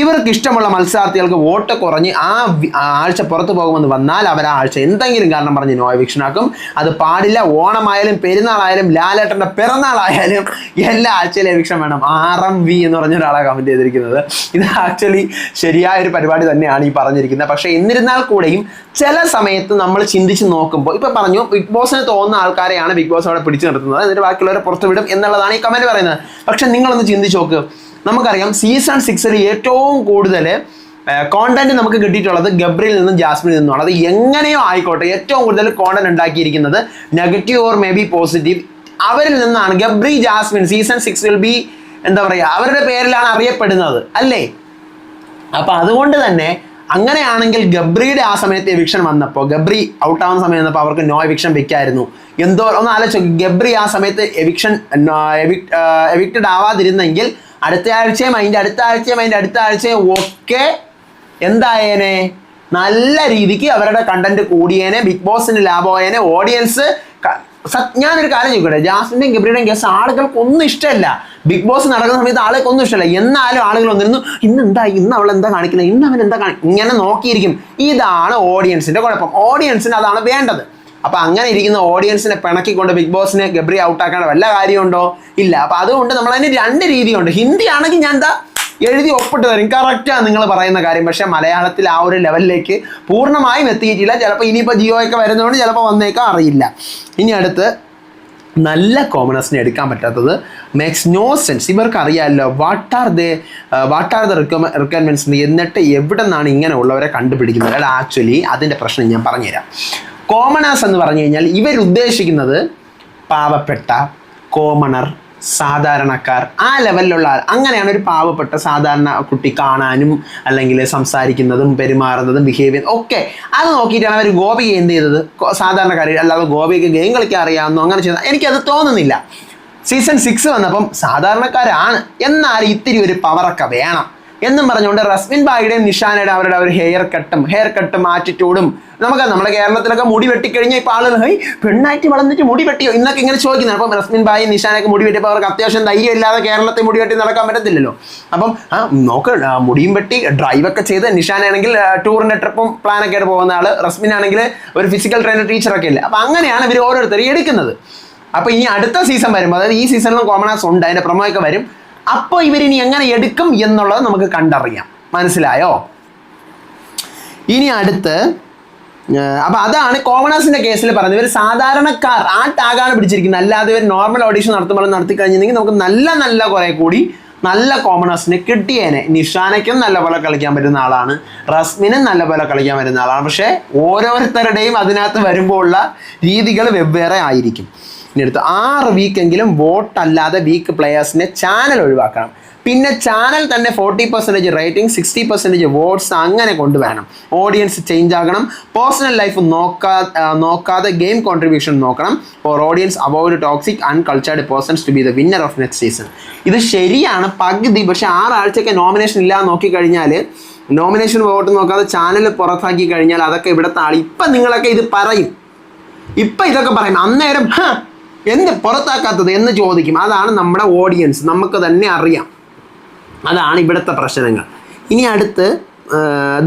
ഇവർക്ക് ഇഷ്ടമുള്ള മത്സരാർത്ഥികൾക്ക് വോട്ട് കുറഞ്ഞ് ആ ആഴ്ച പുറത്തു പോകുമെന്ന് വന്നാൽ അവർ ആ ആഴ്ച എന്തെങ്കിലും കാരണം പറഞ്ഞ് നോ അത് പാടില്ല. ഓണമായാലും പെരുന്നാളായാലും ലാലേട്ടന്റെ പിറന്നാളായാലും എല്ലാ ആഴ്ചയിലെ എവിക്ഷൻ വേണം. ആർ എം വി എന്ന് പറഞ്ഞ ഒരാളെ കമന്റ് ചെയ്തിരിക്കുന്നത്. ഇത് ആക്ച്വലി ശരിയായ ഒരു പരിപാടി തന്നെയാണ് ഈ പറഞ്ഞിരിക്കുന്നത്. പക്ഷേ എന്നിരുന്നാൽ കൂടെയും ചില സമയത്ത് നമ്മൾ ചിന്തിച്ച് നോക്കുമ്പോൾ ഇപ്പം പറഞ്ഞു ബിഗ് ബോസിന് തോന്നുന്ന ആൾക്കാരെയാണ് ബിഗ് ബോസ് അവിടെ പിടിച്ചു നിർത്തുന്നത്. എന്നിട്ട് ബാക്കിയുള്ളവരെ പുറത്തു വിടും എന്നുള്ളതാണ് ഈ കമന്റ് പറയുന്നത്. പക്ഷേ നിങ്ങളൊന്ന് ചിന്തിച്ച് നോക്ക്. നമുക്കറിയാം സീസൺ സിക്സിൽ ഏറ്റവും കൂടുതൽ കോണ്ടന്റ് നമുക്ക് കിട്ടിയിട്ടുള്ളത് ഗബ്രിയിൽ നിന്നും ജാസ്മിനിൽ നിന്നുമാണ്. അത് എങ്ങനെയോ ആയിക്കോട്ടെ ഏറ്റവും കൂടുതൽ കോണ്ടന്റ് ഉണ്ടാക്കിയിരിക്കുന്നത് negative or may be positive അവരിൽ നിന്നാണ്. Gabri Jasmine season six will be എന്താ പറയുക അവരുടെ പേരിലാണ് അറിയപ്പെടുന്നത് അല്ലേ? അപ്പൊ അതുകൊണ്ട് തന്നെ അങ്ങനെയാണെങ്കിൽ ഗബ്രിയുടെ ആ സമയത്ത് എവിക്ഷൻ വന്നപ്പോൾ ഗബ്രി ഔട്ട് ആവുന്ന സമയം വന്നപ്പോൾ അവർക്ക് നോ എവിക്ഷൻ വെക്കായിരുന്നു. എന്തോ ഒന്ന് ആലോചിച്ചു ഗബ്രി ആ സമയത്ത് എവിക്ഷൻ എവിക്റ്റഡ് ആവാതിരുന്നെങ്കിൽ അടുത്ത ആഴ്ചയും അതിന്റെ അടുത്ത ആഴ്ചയും അതിന്റെ അടുത്ത ആഴ്ചയും ഒക്കെ എന്തായേനെ? നല്ല രീതിക്ക് അവരുടെ കണ്ടന്റ് കൂടിയേനെ ബിഗ് ബോസിന് ലാഭമായേനെ ഓഡിയൻസ് ഞാനൊരു കാര്യം ചോദിക്കട്ടെ? ജാസ്മിന്റെയും ഗബ്രിയുടെയും കേസ് ആളുകൾക്ക് ഒന്നും ഇഷ്ടമല്ല. ബിഗ് ബോസ് നടക്കുന്ന സമയത്ത് ആളുകൾക്ക് ഒന്നും ഇഷ്ടമല്ല. എന്നാലും ആളുകൾ വന്നിരുന്നു ഇന്ന് എന്താ ഇന്ന് അവൾ എന്താ കാണിക്കുന്നത് ഇന്ന് അവൻ എന്താ കാണി ഇങ്ങനെ നോക്കിയിരിക്കും. ഇതാണ് ഓഡിയൻസിന്റെ കുഴപ്പം. ഓഡിയൻസിന് അതാണ് വേണ്ടത്. അപ്പൊ അങ്ങനെ ഇരിക്കുന്ന ഓഡിയൻസിനെ പിണക്കിക്കൊണ്ട് ബിഗ് ബോസിനെ ഗബ്രി ഔട്ടാക്കേണ്ട വല്ല കാര്യമുണ്ടോ? ഇല്ല. അപ്പൊ അതുകൊണ്ട് നമ്മൾ അതിന് രണ്ട് രീതിയുണ്ട്. ഹിന്ദി ആണെങ്കിൽ ഞാൻ എന്താ എഴുതി ഒപ്പിട്ട് തരും. കറക്റ്റാണ് നിങ്ങൾ പറയുന്ന കാര്യം. പക്ഷെ മലയാളത്തിൽ ആ ഒരു ലെവലിലേക്ക് പൂർണമായും എത്തിയിട്ടില്ല. ചിലപ്പോൾ ഇനിയിപ്പോൾ ജിയോയൊക്കെ വരുന്നതുകൊണ്ട് ചിലപ്പോൾ വന്നേക്കാം അറിയില്ല. ഇനി അടുത്ത് നല്ല കോമണേഴ്സിനെ എടുക്കാൻ പറ്റാത്തത് മേക്സ് നോ സെൻസ് ഇവർക്ക് അറിയാമല്ലോ what are they what are the requirements എന്നിട്ട് എവിടെ നിന്നാണ് ഇങ്ങനെ ഉള്ളവരെ കണ്ടുപിടിക്കുന്നത്? അല്ല ആക്ച്വലി അതിന്റെ പ്രശ്നം ഞാൻ പറഞ്ഞുതരാം. കോമണേഴ്സ് എന്ന് പറഞ്ഞു കഴിഞ്ഞാൽ ഇവരുദ്ദേശിക്കുന്നത് പാവപ്പെട്ട കോമണർ സാധാരണക്കാർ ആ ലെവലിലുള്ള അങ്ങനെയാണ് ഒരു പാവപ്പെട്ട സാധാരണ കുട്ടി കാണാനും അല്ലെങ്കിൽ സംസാരിക്കുന്നതും പെരുമാറുന്നതും ബിഹേവിയർ ഒക്കെ. അത് നോക്കിയിട്ടാണ് അവർ ഗോപിക എന്ത് ചെയ്തത്? സാധാരണക്കാർ അല്ലാതെ ഗോപിക്ക് ഗെയിം കളിക്കാൻ അറിയാമെന്നോ അങ്ങനെ ചെയ്യുന്ന എനിക്കത് തോന്നുന്നില്ല. സീസൺ സിക്സ് വന്നപ്പം സാധാരണക്കാരാണ്. എന്നാൽ ഇത്തിരി ഒരു പവറൊക്കെ വേണം. എന്നും പറഞ്ഞുകൊണ്ട് റസ്മിൻ ബായിയുടെയും നിഷാനയുടെ അവരുടെ ഒരു ഹെയർ കട്ടും ഹെയർ കട്ടും ആറ്റിറ്റ്യൂഡും നമുക്ക് നമ്മുടെ കേരളത്തിലൊക്കെ മുടി വെട്ടിക്കഴിഞ്ഞാൽ ഇപ്പോൾ ആളുകൾ ഹൈ പെണ്ണായിട്ട് വളർന്നിട്ട് മുടി വെട്ടിയോ? ഇന്നൊക്കെ ഇങ്ങനെ ചോദിക്കുന്നത് അപ്പം റസ്മിൻ ബായി നിഷാനൊക്കെ മുടി വെട്ടിയപ്പോൾ അവർക്ക് അത്യാവശ്യം ധൈര്യം ഇല്ലാതെ കേരളത്തിൽ മുടി വെട്ടി നടക്കാൻ പറ്റത്തില്ലല്ലോ. അപ്പം ആ നോക്ക് മുടിയും വെട്ടി ഡ്രൈവൊക്കെ ചെയ്ത് നിഷാനാണെങ്കിൽ ടൂറിന്റെ ട്രിപ്പും പ്ലാനൊക്കെ ആയിട്ട് പോകുന്ന ആൾ റസ്മിൻ ആണെങ്കിൽ ഒരു ഫിസിക്കൽ ട്രെയിനർ ടീച്ചറൊക്കെ ഇല്ല അപ്പം അങ്ങനെയാണ് ഇവർ ഓരോരുത്തരും എടുക്കുന്നത്. അപ്പോൾ ഇനി അടുത്ത സീസൺ വരുമ്പോൾ അതായത് ഈ സീസണിലും കോമൺ ആസ് ഉണ്ട് അതിന്റെ പ്രൊമോ ഒക്കെ വരും. അപ്പോൾ ഇവരിനി എങ്ങനെ എടുക്കും എന്നുള്ളത് നമുക്ക് കണ്ടറിയാം. മനസ്സിലായോ? ഇനി അടുത്ത് അപ്പം അതാണ് കോമണേഴ്സിന്റെ കേസിൽ പറയുന്നത് ഇവർ സാധാരണക്കാർ ആ ടാഗാണ് പിടിച്ചിരിക്കുന്നത്. അല്ലാതെ ഇവർ നോർമൽ ഓഡീഷൻ നടത്തുമ്പോൾ നടത്തി കഴിഞ്ഞിട്ടുണ്ടെങ്കിൽ നമുക്ക് നല്ല നല്ല കുറേ കൂടി നല്ല കോമണേഴ്സിനെ കിട്ടിയേനെ. നിഷാനയ്ക്കും നല്ലപോലെ കളിക്കാൻ പറ്റുന്ന ആളാണ്. റസ്മിനും നല്ലപോലെ കളിക്കാൻ പറ്റുന്ന ആളാണ്. പക്ഷേ ഓരോരുത്തരുടെയും അതിനകത്ത് വരുമ്പോൾ ഉള്ള രീതികൾ വെവ്വേറെ ആയിരിക്കും. ഇനി എടുത്ത്. ആറ് വീക്കെങ്കിലും വോട്ട് അല്ലാതെ വീക്ക് പ്ലെയേഴ്സിനെ ചാനൽ ഒഴിവാക്കണം. പിന്നെ ചാനൽ തന്നെ forty percentage rating sixty percentage votes അങ്ങനെ കൊണ്ടുവരണം ഓഡിയൻസ് ചേഞ്ച് ആകണം. പേഴ്സണൽ ലൈഫ് നോക്കാ നോക്കാതെ ഗെയിം കോൺട്രിബ്യൂഷൻ നോക്കണം. For audience avoid toxic uncultured persons to be the winner of next season ഇത് ശരിയാണ് പകുതി. പക്ഷേ ആറാഴ്ചയ്ക്ക് നോമിനേഷൻ ഇല്ലാതെ നോക്കിക്കഴിഞ്ഞാൽ നോമിനേഷൻ വോട്ട് നോക്കാതെ ചാനൽ പുറത്താക്കി കഴിഞ്ഞാൽ അതൊക്കെ ഇവിടുത്തെ ആൾ ഇപ്പം നിങ്ങളൊക്കെ ഇത് പറയും. ഇപ്പം ഇതൊക്കെ പറയും. അന്നേരം "ഹ, എന്ത് പുറത്താക്കാത്തത് എന്ന് ചോദിക്കും. അതാണ് നമ്മുടെ ഓഡിയൻസ് നമുക്ക് തന്നെ അറിയാം. അതാണ് ഇവിടുത്തെ പ്രശ്നങ്ങൾ. ഇനി അടുത്ത്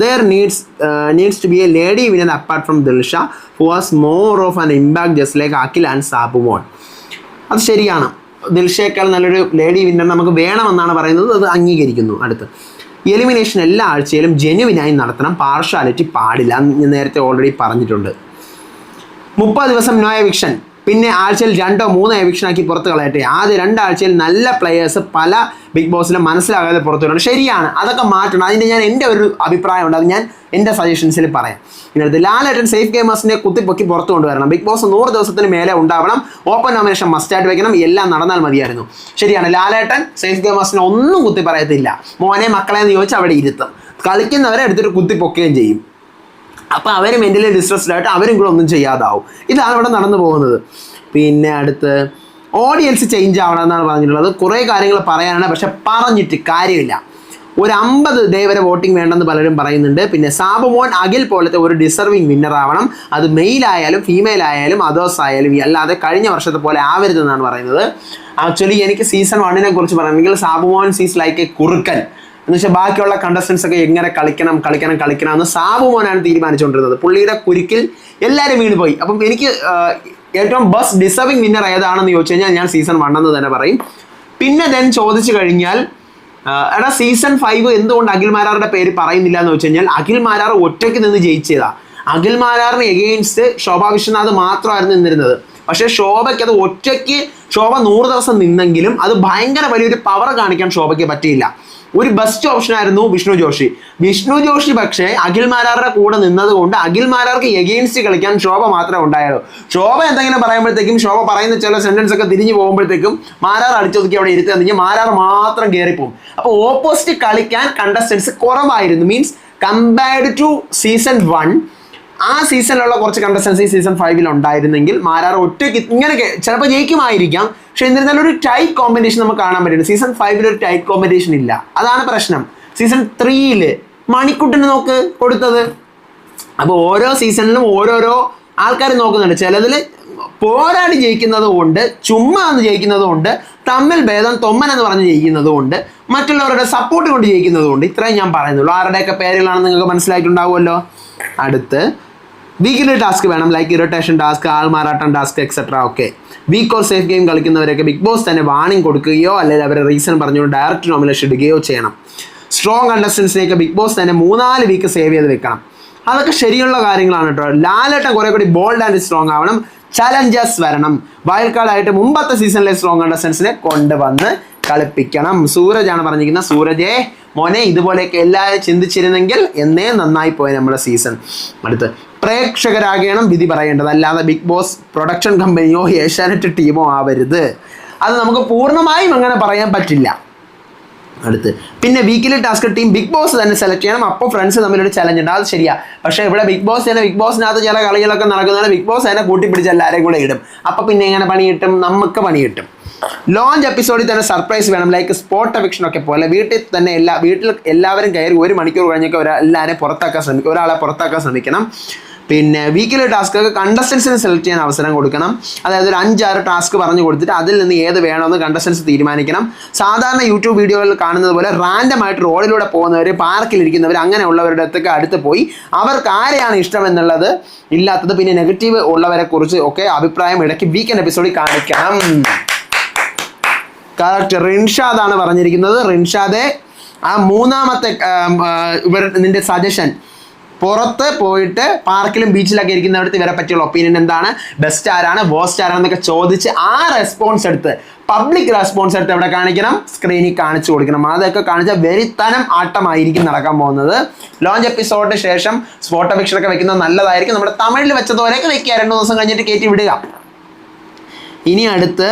there needs needs to be a lady winner apart from Dilsha who was more of an impact just like Akhil and Sabumon. അത് ശരിയാണ്. ദിൽഷയേക്കാൾ നല്ലൊരു ലേഡി വിന്നർ നമുക്ക് വേണമെന്നാണ് പറയുന്നത്. അത് അംഗീകരിക്കുന്നു. അടുത്ത്. എലിമിനേഷൻ എല്ലാ ആഴ്ചയിലും ജെനുവിനായി നടത്തണം. പാർഷ്വാലിറ്റി പാടില്ല. ഞാൻ നേരത്തെ ഓൾറെഡി പറഞ്ഞിട്ടുണ്ട്. മുപ്പത് ദിവസം നോ എവിക്ഷൻ പിന്നെ ആഴ്ചയിൽ രണ്ടോ മൂന്നോ എവിക്ഷനാക്കി പുറത്ത് കളയട്ടെ. ആദ്യ രണ്ടാഴ്ചയിൽ നല്ല പ്ലെയേഴ്സ് പല ബിഗ് ബോസിലും മനസ്സിലാകാതെ പുറത്തു വരണം ശരിയാണ്. അതൊക്കെ മാറ്റണം. അതിന്റെ ഞാൻ എന്റെ ഒരു അഭിപ്രായമുണ്ട് അത് ഞാൻ എന്റെ സജഷൻസിൽ പറയാം. ഇതിനടുത്ത് ലാലേട്ടൻ സേഫ് ഗെയിമേഴ്സിനെ കുത്തിപ്പൊക്കി പുറത്തു കൊണ്ടുവരണം. ബിഗ് ബോസ് നൂറ് ദിവസത്തിന് മേലെ ഉണ്ടാവണം. ഓപ്പൺ നോമിനേഷൻ മസ്റ്റായിട്ട് വെക്കണം. എല്ലാം നടന്നാൽ മതിയായിരുന്നു. ശരിയാണ്. ലാലേട്ടൻ സേഫ് ഗെയിമേഴ്സിനെ ഒന്നും കുത്തി പറയത്തില്ല. മോനെ മക്കളെ എന്ന് ചോദിച്ചാൽ അവിടെ ഇരുത്തും. കളിക്കുന്നവരെ എടുത്തിട്ട് കുത്തിപ്പൊക്കുകയും ചെയ്യും. അപ്പോൾ അവർ മെന്റലി ഡിസ്ട്രസ്ഡ് ആയിട്ട് അവരും കൂടെ ഒന്നും ചെയ്യാതാവും. ഇതാണ് ഇവിടെ നടന്നു പോകുന്നത്. പിന്നെ അടുത്ത് ഓഡിയൻസ് ചേഞ്ച് ആവണം എന്നാണ് പറഞ്ഞിട്ടുള്ളത്. കുറേ കാര്യങ്ങൾ പറയാനാണ് പക്ഷെ പറഞ്ഞിട്ട് കാര്യമില്ല. ഒരു അമ്പത് ഡേ വരെ വോട്ടിംഗ് വേണ്ടെന്ന് പലരും പറയുന്നുണ്ട്. പിന്നെ സാബുമോൻ അഖിൽ പോലത്തെ ഒരു ഡിസർവിങ് വിന്നർ ആവണം. അത് മെയിൽ ആയാലും ഫീമെയിൽ ആയാലും അതേഴ്സ് ആയാലും അല്ലാതെ കഴിഞ്ഞ വർഷത്തെ പോലെ ആവരുതെന്നാണ് പറയുന്നത്. ആക്ച്വലി എനിക്ക് സീസൺ വണ്ണിനെ കുറിച്ച് പറയുകയാണെങ്കിൽ സാബുമോൻ സീസ് ലൈക്ക് എ കുറുക്കൻ. എന്ന് വെച്ചാൽ ബാക്കിയുള്ള കണ്ടസ്റ്റൻസ് ഒക്കെ എങ്ങനെ കളിക്കണം കളിക്കണം കളിക്കണം എന്ന് സാബു മോനാണ് തീരുമാനിച്ചുകൊണ്ടിരുന്നത്. പുള്ളിയുടെ കുരുക്കിൽ എല്ലാവരും വീണുപോയി. അപ്പം എനിക്ക് ഏറ്റവും ബെസ്റ്റ് ഡിസർവിങ് വിന്നർ ഏതാണെന്ന് ചോദിച്ചു കഴിഞ്ഞാൽ ഞാൻ സീസൺ വൺ എന്ന് തന്നെ പറയും. പിന്നെ ദെൻ ചോദിച്ചു കഴിഞ്ഞാൽ എടാ സീസൺ ഫൈവ് എന്തുകൊണ്ട് അഖിൽ മാരാറുടെ പേര് പറയുന്നില്ല എന്ന് വെച്ച് കഴിഞ്ഞാൽ അഖിൽ മാരാർ ഒറ്റയ്ക്ക് നിന്ന് ജയിച്ചതാ. അഖിൽ മാരാറിന് എഗെയിൻസ്റ്റ് ശോഭ വിശ്വനാഥ് മാത്രമായിരുന്നു നിന്നിരുന്നത്. പക്ഷേ ശോഭയ്ക്ക് അത് ഒറ്റയ്ക്ക് ശോഭ നൂറ് ദിവസം നിന്നെങ്കിലും അത് ഭയങ്കര വലിയൊരു പവർ കാണിക്കാൻ ശോഭയ്ക്ക് പറ്റിയില്ല. ഒരു ബെസ്റ്റ് ഓപ്ഷൻ ആയിരുന്നു വിഷ്ണു ജോഷി. വിഷ്ണു ജോഷി പക്ഷേ അഖിൽ മാരാറുടെ കൂടെ നിന്നത് കൊണ്ട് അഖിൽ മാരാർക്ക് എഗെയിൻസ്റ്റ് കളിക്കാൻ ശോഭ മാത്രമേ ഉണ്ടായുള്ളൂ. ശോഭ എന്തെങ്കിലും പറയുമ്പോഴത്തേക്കും ശോഭ പറയുന്ന ചില സെന്റൻസ് ഒക്കെ തിരിഞ്ഞു പോകുമ്പോഴത്തേക്കും മാരാർ അടിച്ചൊതുക്കി അവിടെ ഇരുത്തുകയാണെങ്കിൽ മാരാർ മാത്രം കയറിപ്പോകും അപ്പോൾ ഓപ്പോസിറ്റ് കളിക്കാൻ കണ്ടസ്റ്റൻസ് കുറവായിരുന്നു. Means compared to season one ആ സീസണിലുള്ള കുറച്ച് കണ്ടസ്റ്റൻസി സീസൺ ഫൈവിൽ ഉണ്ടായിരുന്നെങ്കിൽ മാരാർ ഒറ്റയ്ക്ക് ഇങ്ങനെ ചിലപ്പോൾ ജയിക്കുമായിരിക്കാം. പക്ഷെ എന്നിരുന്നാലും ഒരു ടൈറ്റ് കോമ്പറ്റീഷൻ നമുക്ക് കാണാൻ പറ്റുന്നു സീസൺ ഫൈവിൽ ഒരു ടൈറ്റ് കോമ്പറ്റീഷൻ ഇല്ല. അതാണ് പ്രശ്നം. സീസൺ ത്രീയിൽ മണിക്കുട്ടിന് നോക്ക് കൊടുത്തത്. അപ്പോൾ ഓരോ സീസണിലും ഓരോരോ ആൾക്കാർ നോക്കുന്നുണ്ട്. ചിലതിൽ പോരാടി ജയിക്കുന്നത് കൊണ്ട് ചുമ്മാ എന്ന് ജയിക്കുന്നത് കൊണ്ട് തമ്മിൽ ഭേദം തൊമ്മൻ എന്ന് പറഞ്ഞ് ജയിക്കുന്നത് കൊണ്ട് മറ്റുള്ളവരുടെ സപ്പോർട്ട് കൊണ്ട് ജയിക്കുന്നത് കൊണ്ട് ഇത്രയും ഞാൻ പറയുന്നുള്ളൂ. ആരുടെയൊക്കെ പേരുകളാണെന്ന് നിങ്ങൾക്ക് മനസ്സിലായിട്ടുണ്ടാവുമല്ലോ? അടുത്ത് വീക്കിലി ടാസ്ക് വേണം like irritation task ആൾമാറാട്ടം task et cetera okay weak or safe game കളിക്കുന്നവരൊക്കെ Bigg Boss തന്നെ വാണിംഗ് കൊടുക്കുകയോ അല്ലെങ്കിൽ അവരെ റീസൺ പറഞ്ഞുകൊണ്ട് ഡയറക്റ്റ് നോമിനേഷൻ ഇടുകയോ ചെയ്യണം. സ്ട്രോങ് കണ്ടസ്റ്റൻസിനെയൊക്കെ ബിഗ് ബോസ് തന്നെ മൂന്നാൽ വീക്ക് സേവ് ചെയ്ത് വെക്കണം. അതൊക്കെ ശരിയുള്ള കാര്യങ്ങളാണ് കേട്ടോ ലാലേട്ടൻ കുറെ കൂടി ബോൾഡ് ആൻഡ് സ്ട്രോങ് ആവണം. ചലഞ്ചസ് വരണം. വയൽക്കാടായിട്ട് മുമ്പത്തെ സീസണിലെ സ്ട്രോങ് കണ്ടസ്റ്റൻസിനെ കൊണ്ടുവന്ന് കളിപ്പിക്കണം. സൂരജാണ് പറഞ്ഞിരിക്കുന്നത്. സൂരജേ മോനെ ഇതുപോലെയൊക്കെ എല്ലാവരും ചിന്തിച്ചിരുന്നെങ്കിൽ എന്നേ നന്നായി പോയ നമ്മുടെ സീസൺ അടുത്ത് പ്രേക്ഷകരാകണം വിധി പറയേണ്ടത്. അല്ലാതെ ബിഗ് ബോസ് പ്രൊഡക്ഷൻ കമ്പനിയോ ഏഷ്യാനെറ്റ് ടീമോ ആവരുത്. അത് നമുക്ക് പൂർണമായും അങ്ങനെ പറയാൻ പറ്റില്ല. അടുത്ത്. പിന്നെ weekly task team Bigg Boss തന്നെ സെലക്ട് ചെയ്യണം. അപ്പോൾ ഫ്രണ്ട്സ് തമ്മിലൊരു ചലഞ്ച് ഉണ്ട്. അത് ശരിയാ. പക്ഷേ ഇവിടെ ബിഗ് ബോസ് തന്നെ ബിഗ് ബോസിനകത്ത് ചില കളികളൊക്കെ നടക്കുന്നതാണ് ബിഗ് ബോസ് തന്നെ കൂട്ടിപ്പിടിച്ച് എല്ലാവരെയും കൂടെ ഇടും. അപ്പോൾ പിന്നെ എങ്ങനെ പണി കിട്ടും നമുക്ക് പണി കിട്ടും ലോഞ്ച് എപ്പിസോഡിൽ തന്നെ സർപ്രൈസ് വേണം. ലൈക്ക് സ്പോട്ട് എവിക്ഷൻ ഒക്കെ പോലെ വീട്ടിൽ തന്നെ എല്ലാ വീട്ടിൽ എല്ലാവരും കയറി ഒരു മണിക്കൂർ കഴിഞ്ഞൊക്കെ ഒരാ എല്ലാവരെയും പുറത്താക്കാൻ ശ്രമിക്കും. ഒരാളെ പുറത്താക്കാൻ ശ്രമിക്കണം. പിന്നെ വീക്കിലെ ടാസ്കൊക്കെ കണ്ടസ്റ്റൻസിന് സെലക്ട് ചെയ്യാൻ അവസരം കൊടുക്കണം. അതായത് ഒരു അഞ്ചാറ് ടാസ്ക് പറഞ്ഞു കൊടുത്തിട്ട് അതിൽ നിന്ന് ഏത് വേണമെന്ന് കണ്ടസ്റ്റൻസ് തീരുമാനിക്കണം. സാധാരണ യൂട്യൂബ് വീഡിയോകളിൽ കാണുന്നത് പോലെ റാൻഡമായിട്ട് റോഡിലൂടെ പോകുന്നവർ പാർക്കിലിരിക്കുന്നവർ അങ്ങനെയുള്ളവരുടെ അടുത്തൊക്കെ അടുത്ത് പോയി അവർക്ക് ആരെയാണ് ഇഷ്ടം എന്നുള്ളത് ഇല്ലാത്തത് പിന്നെ നെഗറ്റീവ് ഉള്ളവരെ കുറിച്ച് ഒക്കെ അഭിപ്രായം ഇടയ്ക്ക് വീക്കെൻഡ് എപ്പിസോഡിൽ കാണിക്കണം. കറക്റ്റ് റിൻഷാദാണ് പറഞ്ഞിരിക്കുന്നത്. റിൻഷാദെ ആ മൂന്നാമത്തെ ഇവർ നിന്റെ സജഷൻ പുറത്ത് പോയിട്ട് പാർക്കിലും ബീച്ചിലൊക്കെ ഇരിക്കുന്നവർക്ക് ഇവരെ പറ്റിയുള്ള ഒപ്പീനിയൻ എന്താണ്? ബെസ്റ്റ് ആരാണ്? വേസ്റ്റ് ആരാണെന്നൊക്കെ ചോദിച്ച് ആ റെസ്പോൺസ് എടുത്ത് പബ്ലിക് റെസ്പോൺസ് എടുത്ത് എവിടെ കാണിക്കണം? സ്ക്രീനിൽ കാണിച്ചു കൊടുക്കണം. അതൊക്കെ കാണിച്ച വെരിത്തനം ആട്ടമായിരിക്കും നടക്കാൻ പോകുന്നത്. ലോഞ്ച് എപ്പിസോഡിന് ശേഷം സ്പോട്ട് അപേക്ഷയൊക്കെ വെക്കുന്നത് നല്ലതായിരിക്കും. നമ്മുടെ തമിഴിൽ വെച്ചതുപോലെയൊക്കെ വെക്കുക. രണ്ട് ദിവസം കഴിഞ്ഞിട്ട് കയറ്റി വിടുക. ഇനി അടുത്ത്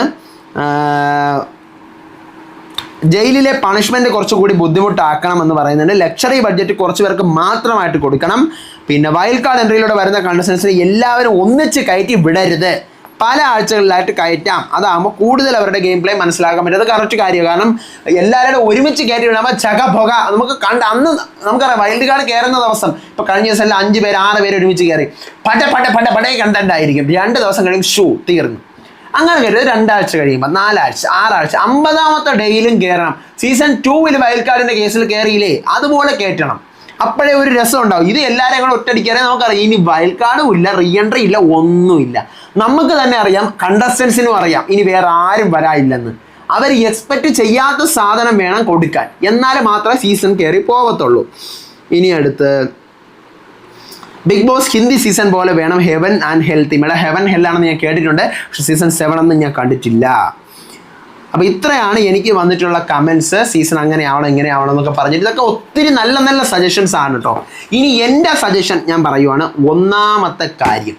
ജയിലിലെ പണിഷ്മെന്റ് കുറച്ചുകൂടി ബുദ്ധിമുട്ടാക്കണം എന്ന് പറയുന്നുണ്ട്. ലക്ഷറി ബഡ്ജറ്റ് കുറച്ച് പേർക്ക് മാത്രമായിട്ട് കൊടുക്കണം. പിന്നെ വൈൽഡ് കാർഡ് എൻട്രിയിലൂടെ വരുന്ന കണ്ടസ്റ്റൻസിനെ എല്ലാവരും ഒന്നിച്ച് കയറ്റി വിടരുത്. പല ആഴ്ചകളിലായിട്ട് കയറ്റാം. അതാകുമ്പോൾ കൂടുതൽ അവരുടെ ഗെയിം പ്ലേ മനസ്സിലാക്കാൻ പറ്റും. അത് കറക്റ്റ് കാര്യം. കാരണം എല്ലാവരുടെ ഒരുമിച്ച് കയറ്റി വിടുമ്പോൾ ചക പുക. നമുക്ക് കണ്ട അന്ന് നമുക്കറിയാം വൈൽഡ് കാർഡ് കയറുന്ന ദിവസം. ഇപ്പൊ കഴിഞ്ഞ ദിവസം എല്ലാം അഞ്ച് പേര് ആറ് പേര് ഒരുമിച്ച് കയറി പട്ട പട്ട പട്ട പടേ കണ്ടന്റ് ആയിരിക്കും രണ്ട് ദിവസം കഴിയും ഷൂ തീർന്നു. അങ്ങനെ കരുത് രണ്ടാഴ്ച കഴിയുമ്പോൾ നാലാഴ്ച ആറാഴ്ച അമ്പതാമത്തെ ഡേയിലും കയറണം സീസൺ ടൂവിൽ വയൽക്കാടിന്റെ കേസിൽ കയറിയില്ലേ അതുപോലെ കയറ്റണം അപ്പോഴേ ഒരു രസം ഉണ്ടാവും. ഇത് എല്ലാവരെയും കൂടെ ഒറ്റയടിക്കാനേ നമുക്കറിയാം. ഇനി വയൽക്കാടും ഇല്ല റീഎൻട്രി ഇല്ല ഒന്നുമില്ല. നമുക്ക് തന്നെ അറിയാം കണ്ടസ്റ്റൻസിനും അറിയാം ഇനി വേറെ ആരും വരാനില്ലെന്ന്. അവർ എക്സ്പെക്ട് ചെയ്യാത്ത സാധനം വേണം കൊടുക്കാൻ. എന്നാൽ മാത്രമേ സീസൺ കയറി പോകത്തുള്ളൂ ഇനി അടുത്ത് ബിഗ് ബോസ് ഹിന്ദി സീസൺ പോലെ വേണം. ഹെവൻ ആൻഡ് ഹെൽത്ത് ഇവിടെ ഹെവൻ ഹെൽ ആണെന്ന് ഞാൻ കേട്ടിട്ടുണ്ട്. പക്ഷെ സീസൺ സെവൻ ഒന്നും ഞാൻ കണ്ടിട്ടില്ല. അപ്പോൾ ഇത്രയാണ് എനിക്ക് വന്നിട്ടുള്ള കമൻസ് സീസൺ അങ്ങനെ ആവണം ഇങ്ങനെ ആവണം എന്നൊക്കെ പറഞ്ഞിട്ട് ഇതൊക്കെ ഒത്തിരി നല്ല നല്ല സജഷൻസ് ആണ് കേട്ടോ ഇനി എന്റെ സജഷൻ ഞാൻ പറയുവാണ്. ഒന്നാമത്തെ കാര്യം.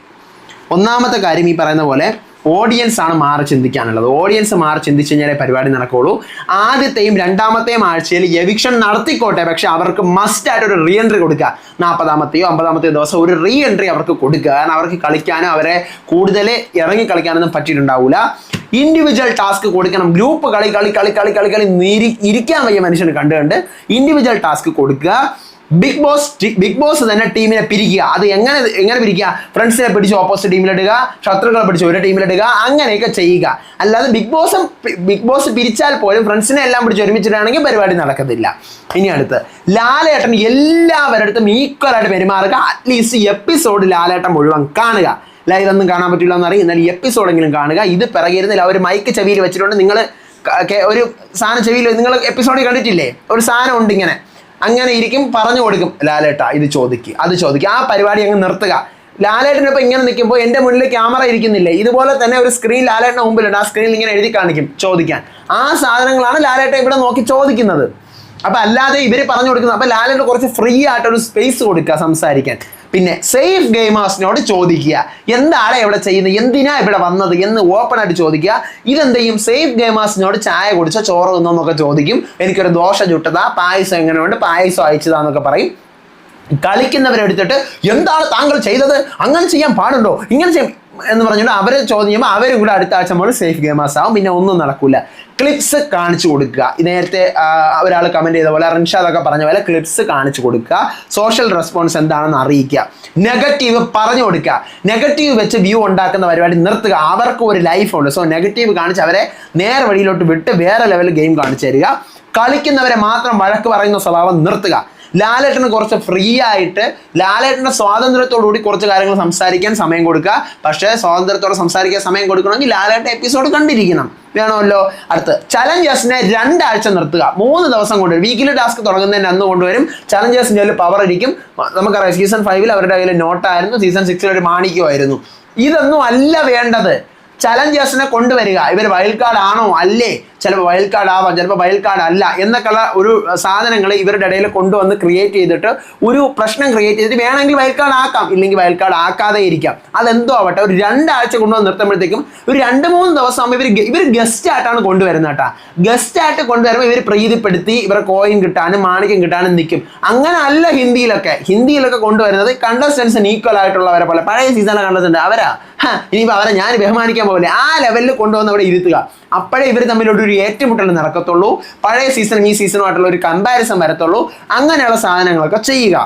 ഒന്നാമത്തെ കാര്യം ഈ പറയുന്ന പോലെ ഓഡിയൻസ് ആണ് മാറി ചിന്തിക്കാനുള്ളത് ഓഡിയൻസ് മാറി ചിന്തിച്ചു കഴിഞ്ഞാലേ പരിപാടി നടക്കുള്ളൂ ആദ്യത്തെയും രണ്ടാമത്തെയും ആഴ്ചയിൽ എവിക്ഷൻ നടത്തിക്കോട്ടെ പക്ഷെ അവർക്ക് മസ്റ്റ് ആയിട്ട് ഒരു റീ എൻട്രി കൊടുക്കുക നാൽപ്പതാമത്തെയോ അമ്പതാമത്തെയോ ദിവസം ഒരു റീ എൻട്രി അവർക്ക് കൊടുക്കുക കാരണം അവർക്ക് കളിക്കാനോ അവരെ കൂടുതൽ ഇറങ്ങി കളിക്കാനൊന്നും പറ്റിയിട്ടുണ്ടാവില്ല ഇൻഡിവിജ്വൽ ടാസ്ക് കൊടുക്കണം ഗ്രൂപ്പ് കളി കളി കളി കളി കളി കളി ഇരിക്കാൻ വയ്യ മനുഷ്യന് കണ്ട് കണ്ട് ഇൻഡിവിജ്വൽ ടാസ്ക് കൊടുക്കുക ബിഗ് ബോസ് ബിഗ് ബോസ് തന്നെ ടീമിനെ പിരിക്കുക. അത് എങ്ങനെ എങ്ങനെ പിരിക്കുക? ഫ്രണ്ട്സിനെ പിടിച്ച് ഓപ്പോസിറ്റ് ടീമിലിടുക ശത്രുക്കളെ പിടിച്ച് ഒരു ടീമിലിടുക അങ്ങനെയൊക്കെ ചെയ്യുക. അല്ലാതെ ബിഗ് ബോസും ബിഗ് ബോസ് പിരിച്ചാൽ പോലും ഫ്രണ്ട്സിനെ എല്ലാം പിടിച്ച് ഒരുമിച്ചിട്ടാണെങ്കിൽ പരിപാടി നടക്കത്തില്ല. ഇനി അടുത്ത് ലാലേട്ടൻ എല്ലാവരുടെ അടുത്തും ഈക്വൽ ആയിട്ട് പെരുമാറുക. അറ്റ്ലീസ്റ്റ് എപ്പിസോഡ് ലാലേട്ടൻ മുഴുവൻ കാണുക. ലൈവ് ഒന്നും കാണാൻ പറ്റില്ല എന്നറിയാം എന്നാൽ ഈ എപ്പിസോഡെങ്കിലും കാണുക. ഇത് പിറകിരുന്നില്ല. അവർ മൈക്ക് ചെവിയിൽ വെച്ചിട്ടുണ്ട്. നിങ്ങൾ ഒരു സാധനം ചെവിയിൽ നിങ്ങൾ എപ്പിസോഡിൽ കണ്ടിട്ടില്ലേ? ഒരു സാധനം ഉണ്ട് ഇങ്ങനെ. അങ്ങനെ ഇരിക്കും പറഞ്ഞു കൊടുക്കും. ലാലേട്ട ഇത് ചോദിക്കുക അത് ചോദിക്കുക ആ പരിപാടി അങ്ങ് നിർത്തുക. ലാലേട്ടനിപ്പോൾ ഇങ്ങനെ നിൽക്കുമ്പോൾ എന്റെ മുന്നിൽ ക്യാമറ ഇരിക്കുന്നില്ലേ. ഇതുപോലെ തന്നെ ഒരു സ്ക്രീൻ ലാലേട്ടന്റെ മുമ്പിലുണ്ട്. ആ സ്ക്രീനിൽ ഇങ്ങനെ എഴുതി കാണിക്കും ചോദിക്കാൻ. ആ സാധനങ്ങളാണ് ലാലേട്ടൻ ഇവിടെ നോക്കി ചോദിക്കുന്നത്. അപ്പൊ അല്ലാതെ ഇവർ പറഞ്ഞു കൊടുക്കുന്നത് അപ്പൊ ലാലേട്ടൻ കുറച്ച് ഫ്രീ ആയിട്ടൊരു സ്പേസ് കൊടുക്കുക സംസാരിക്കാൻ. പിന്നെ സേഫ് ഗെയിമേഴ്സിനോട് ചോദിക്കുക. എന്താണ് ഇവിടെ ചെയ്യുന്നത്? എന്തിനാ ഇവിടെ വന്നത്? എന്ന് ഓപ്പൺ ആയിട്ട് ചോദിക്കുക. ഇതെന്ത് ചെയ്യും സേഫ് ഗെയിമേഴ്സിനോട് ചായ കുടിച്ചോ ചോറ് തിന്നോന്നൊക്കെ ചോദിക്കും. എനിക്കൊരു ദോശ ചുട്ടതാ പായസം എങ്ങനെയുണ്ട്? പായസം അയച്ചതാന്നൊക്കെ പറയും. കളിക്കുന്നവരെടുത്തിട്ട് എന്താണ് താങ്കൾ ചെയ്തത്? അങ്ങനെ ചെയ്യാൻ പാടുണ്ടോ? ഇങ്ങനെ ചെയ്യാം എന്ന് പറഞ്ഞുകൊണ്ട് അവരെ ചോദ്യം ചെയ്യുമ്പോൾ അവരും കൂടെ അടുത്ത ആഴ്ച നമ്മൾ സേഫ് ഗെയിമേഴ്സ് ആവും. പിന്നെ ഒന്നും നടക്കില്ല ക്ലിപ്സ് കാണിച്ചു കൊടുക്കുക. നേരത്തെ ഒരാൾ കമന്റ് ചെയ്ത പോലെ റിൻഷാദൊക്കെ പറഞ്ഞ പോലെ ക്ലിപ്സ് കാണിച്ചു കൊടുക്കുക. സോഷ്യൽ റെസ്പോൺസ് എന്താണെന്ന് അറിയിക്കുക. നെഗറ്റീവ് പറഞ്ഞു കൊടുക്കുക. നെഗറ്റീവ് വെച്ച് വ്യൂ ഉണ്ടാക്കുന്ന പരിപാടി നിർത്തുക. അവർക്ക് ഒരു ലൈഫ് ഉണ്ട്. സോ നെഗറ്റീവ് കാണിച്ച് അവരെ നേരെ വഴിയിലോട്ട് വിട്ട് വേറെ ലെവൽ ഗെയിം കാണിച്ചു തരിക. കളിക്കുന്നവരെ മാത്രം വഴക്ക് പറയുന്ന സ്വഭാവം നിർത്തുക. ലാലേട്ടന് കുറച്ച് ഫ്രീ ആയിട്ട് ലാലേട്ടന്റെ സ്വാതന്ത്ര്യത്തോടുകൂടി കുറച്ച് കാര്യങ്ങൾ സംസാരിക്കാൻ സമയം കൊടുക്കുക. പക്ഷേ സ്വാതന്ത്ര്യത്തോടെ സംസാരിക്കാൻ സമയം കൊടുക്കണമെങ്കിൽ ലാലേട്ടൻ എപ്പിസോഡ് കണ്ടിരിക്കണം. വേണമല്ലോ? അടുത്ത് ചലഞ്ചേഴ്സിനെ രണ്ടാഴ്ച നിർത്തുക. മൂന്ന് ദിവസം കൊണ്ടുവരും വീക്കിലി ടാസ്ക് തുടങ്ങുന്നതിന് അന്ന് കൊണ്ടുവരും. ചലഞ്ചേഴ്സിന്റെ ഒരു പവർ ഇരിക്കും. നമുക്കറിയാം സീസൺ ഫൈവിൽ അവരുടെ കയ്യിൽ നോട്ടായിരുന്നു സീസൺ സിക്സിൽ ഒരു മാണിക്യമായിരുന്നു. ഇതൊന്നും അല്ല വേണ്ടത്. ചലഞ്ചേഴ്സിനെ കൊണ്ടുവരിക. ഇവർ വൈൽഡ് കാർഡ് ആണോ? അല്ലേ? ചിലപ്പോൾ വൈൽഡ് കാർഡ് ചിലപ്പോൾ വൈൽഡ് കാർഡ് അല്ല എന്നൊക്കെയുള്ള ഒരു സാധനങ്ങൾ ഇവരുടെ ഇടയിൽ കൊണ്ടുവന്ന് ക്രിയേറ്റ് ചെയ്തിട്ട് ഒരു പ്രശ്നം ക്രിയേറ്റ് ചെയ്തിട്ട് വേണമെങ്കിൽ വൈൽഡ് കാർഡ് ആക്കാം ഇല്ലെങ്കിൽ വൈൽഡ് കാർഡ് ആക്കാതെ ഇരിക്കാം. അതെന്തോ ആവട്ടെ ഒരു രണ്ടാഴ്ച കൊണ്ടുവന്ന് നിർത്തുമ്പോഴത്തേക്കും ഒരു രണ്ട് മൂന്ന് ദിവസം ഇവർ ഇവർ ഗസ്റ്റ് ആയിട്ടാണ് കൊണ്ടുവരുന്നത് കേട്ടാ. ഗസ്റ്റ് ആയിട്ട് കൊണ്ടുവരുമ്പോൾ ഇവർ പ്രീതിപ്പെടുത്തി ഇവരെ കോയിൻ കിട്ടാനും മാണിക്യം കിട്ടാനും നിൽക്കും അങ്ങനെ അല്ല ഹിന്ദിയിലൊക്കെ. ഹിന്ദിയിലൊക്കെ കൊണ്ടുവരുന്നത് കണ്ടസ്റ്റൻസിന് ഈക്വൽ ആയിട്ടുള്ളവരെ പോലെ. പഴയ സീസണിലെ കണ്ടസ്റ്റന്റ് അവരാ? ഇനിയിപ്പോൾ അവരെ ഞാൻ ബഹുമാനിക്കാൻ പോകില്ല ആ ലെവലിൽ കൊണ്ടുവന്ന് അവിടെ ഇരുത്തുക. അപ്പോഴേ ഇവർ തമ്മിലൊരു ഒരു ഏറ്റുമുട്ടൽ നടക്കത്തുള്ളൂ. പഴയ സീസണും ഈ സീസണുമായിട്ടുള്ള ഒരു കമ്പാരിസൺ വരത്തുള്ളൂ. അങ്ങനെയുള്ള സാധനങ്ങളൊക്കെ ചെയ്യുക.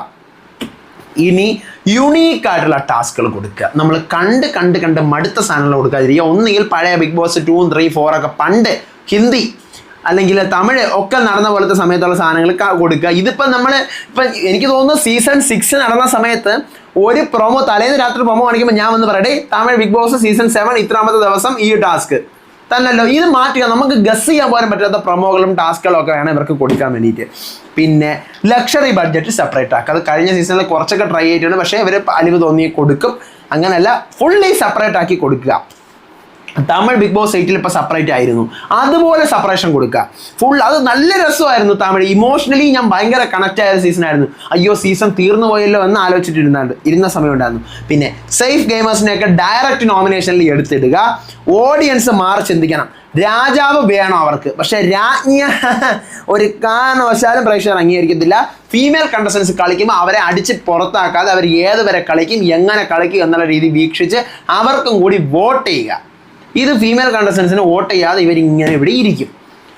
ഇനി യുണീക്ക് ആയിട്ടുള്ള ടാസ്കുകൾ കൊടുക്കുക. നമ്മൾ കണ്ട് കണ്ട് കണ്ട് മടുത്ത സാധനങ്ങൾ കൊടുക്കാതിരിക്കുക. ഒന്നുകിൽ പഴയ ബിഗ് ബോസ് ടൂവും ത്രീ ഫോർ ഒക്കെ പണ്ട് ഹിന്ദി അല്ലെങ്കിൽ തമിഴ് ഒക്കെ നടന്ന പോലത്തെ സമയത്തുള്ള സാധനങ്ങൾ കൊടുക്കുക. ഇതിപ്പോൾ നമ്മൾ ഇപ്പം എനിക്ക് തോന്നുന്നു സീസൺ സിക്സ് നടന്ന സമയത്ത് ഒരു പ്രൊമോ തലേന്ന് രാത്രി പ്രൊമോ കാണിക്കുമ്പോൾ ഞാൻ വന്ന് പറയട്ടെ Tamil Bigg Boss season seven ഇത്രാമത്തെ ദിവസം ഈ ടാസ്ക് തന്നല്ലോ. ഇത് മാറ്റുക നമുക്ക് ഗസ് ചെയ്യാൻ പോലും പറ്റാത്ത പ്രൊമോകളും ടാസ്കുകളും ഒക്കെ വേണം ഇവർക്ക് കൊടുക്കാൻ വേണ്ടിയിട്ട്. പിന്നെ ലക്ഷറി ബഡ്ജറ്റ് സെപ്പറേറ്റ് ആക്കുക അത് കഴിഞ്ഞ സീസണിൽ കുറച്ചൊക്കെ ട്രൈ ചെയ്തിട്ടുണ്ട്. പക്ഷേ ഇവർ അലിവ് തോന്നി കൊടുക്കും. അങ്ങനെയല്ല ഫുള്ളി സെപ്പറേറ്റ് ആക്കി കൊടുക്കുക. തമിഴ് ബിഗ് ബോസ് എയ്റ്റിൽ ഇപ്പോൾ സെപ്പറേറ്റ് ആയിരുന്നു. അതുപോലെ സെപ്പറേഷൻ കൊടുക്കുക ഫുൾ അത് നല്ല രസമായിരുന്നു തമിഴ്. ഇമോഷണലി ഞാൻ ഭയങ്കര കണക്ട് ആയ സീസൺ ആയിരുന്നു. അയ്യോ സീസൺ തീർന്നു പോയല്ലോ എന്ന് ആലോചിച്ചിട്ടിരുന്നുണ്ട് ഇരുന്ന സമയം ഉണ്ടായിരുന്നു. പിന്നെ സേഫ് ഗെയിമേഴ്സിനെയൊക്കെ ഡയറക്റ്റ് നോമിനേഷനിൽ എടുത്തിടുക. ഓഡിയൻസ് മാറി ചിന്തിക്കണം. രാജാവ് വേണം അവർക്ക്. പക്ഷെ രാജ്ഞ ഒരു കാരണവശാലും പ്രേക്ഷകർ അംഗീകരിക്കത്തില്ല. ഫീമെയിൽ കണ്ടസ്റ്റൻസ് കളിക്കുമ്പോൾ അവരെ അടിച്ച് പുറത്താക്കാതെ അവർ ഏതുവരെ കളിക്കും എങ്ങനെ കളിക്കും എന്നുള്ള രീതി വീക്ഷിച്ച് അവർക്കും കൂടി വോട്ട് ചെയ്യുക. ഇത് ഫീമെയിൽ കണ്ടസ്റ്റൻസിന് വോട്ട് ചെയ്യാതെ ഇവർ ഇങ്ങനെ ഇവിടെ ഇരിക്കും.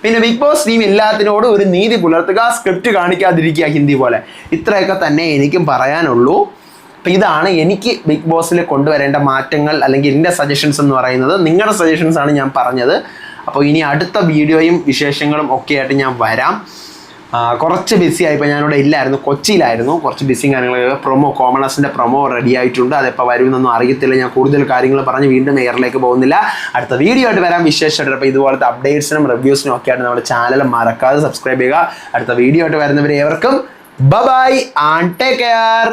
പിന്നെ ബിഗ് ബോസ് ടീം എല്ലാത്തിനോടും ഒരു നീതി പുലർത്തുക സ്ക്രിപ്റ്റ് കാണിക്കാതിരിക്കുക ഹിന്ദി പോലെ. ഇത്രയൊക്കെ തന്നെ എനിക്കും പറയാനുള്ളൂ. അപ്പം ഇതാണ് എനിക്ക് ബിഗ് ബോസിൽ കൊണ്ടുവരേണ്ട മാറ്റങ്ങൾ അല്ലെങ്കിൽ എന്റെ സജഷൻസ് എന്ന് പറയുന്നത്. നിങ്ങളുടെ സജഷൻസ് ആണ് ഞാൻ പറഞ്ഞത്. അപ്പോൾ ഇനി അടുത്ത വീഡിയോയും വിശേഷങ്ങളും ഒക്കെ ആയിട്ട് ഞാൻ വരാം. കുറച്ച് ബിസി ആയിപ്പോൾ ഞാനിവിടെ ഇല്ലായിരുന്നു കൊച്ചിയിലായിരുന്നു. കുറച്ച് ബിസി കാര്യങ്ങൾ പ്രൊമോ കോമണസിന്റെ പ്രൊമോ റെഡി ആയിട്ടുണ്ട്. അതെപ്പോൾ വരുമെന്നൊന്നും അറിയത്തില്ല. ഞാൻ കൂടുതൽ കാര്യങ്ങൾ പറഞ്ഞ് വീണ്ടും എയറിലേക്ക് പോകുന്നില്ല. അടുത്ത വീഡിയോ ആയിട്ട് വരാൻ വിശേഷമായിട്ട് അപ്പോൾ ഇതുപോലത്തെ അപ്ഡേറ്റ്സിനും റിവ്യൂസിനും ഒക്കെ ആയിട്ട് നമ്മുടെ ചാനൽ മറക്കാതെ സബ്സ്ക്രൈബ് ചെയ്യുക. അടുത്ത വീഡിയോ ആയിട്ട് വരുന്നവരെ ഏവർക്കും ബൈ ആൻഡ് ടേക്ക് കെയർ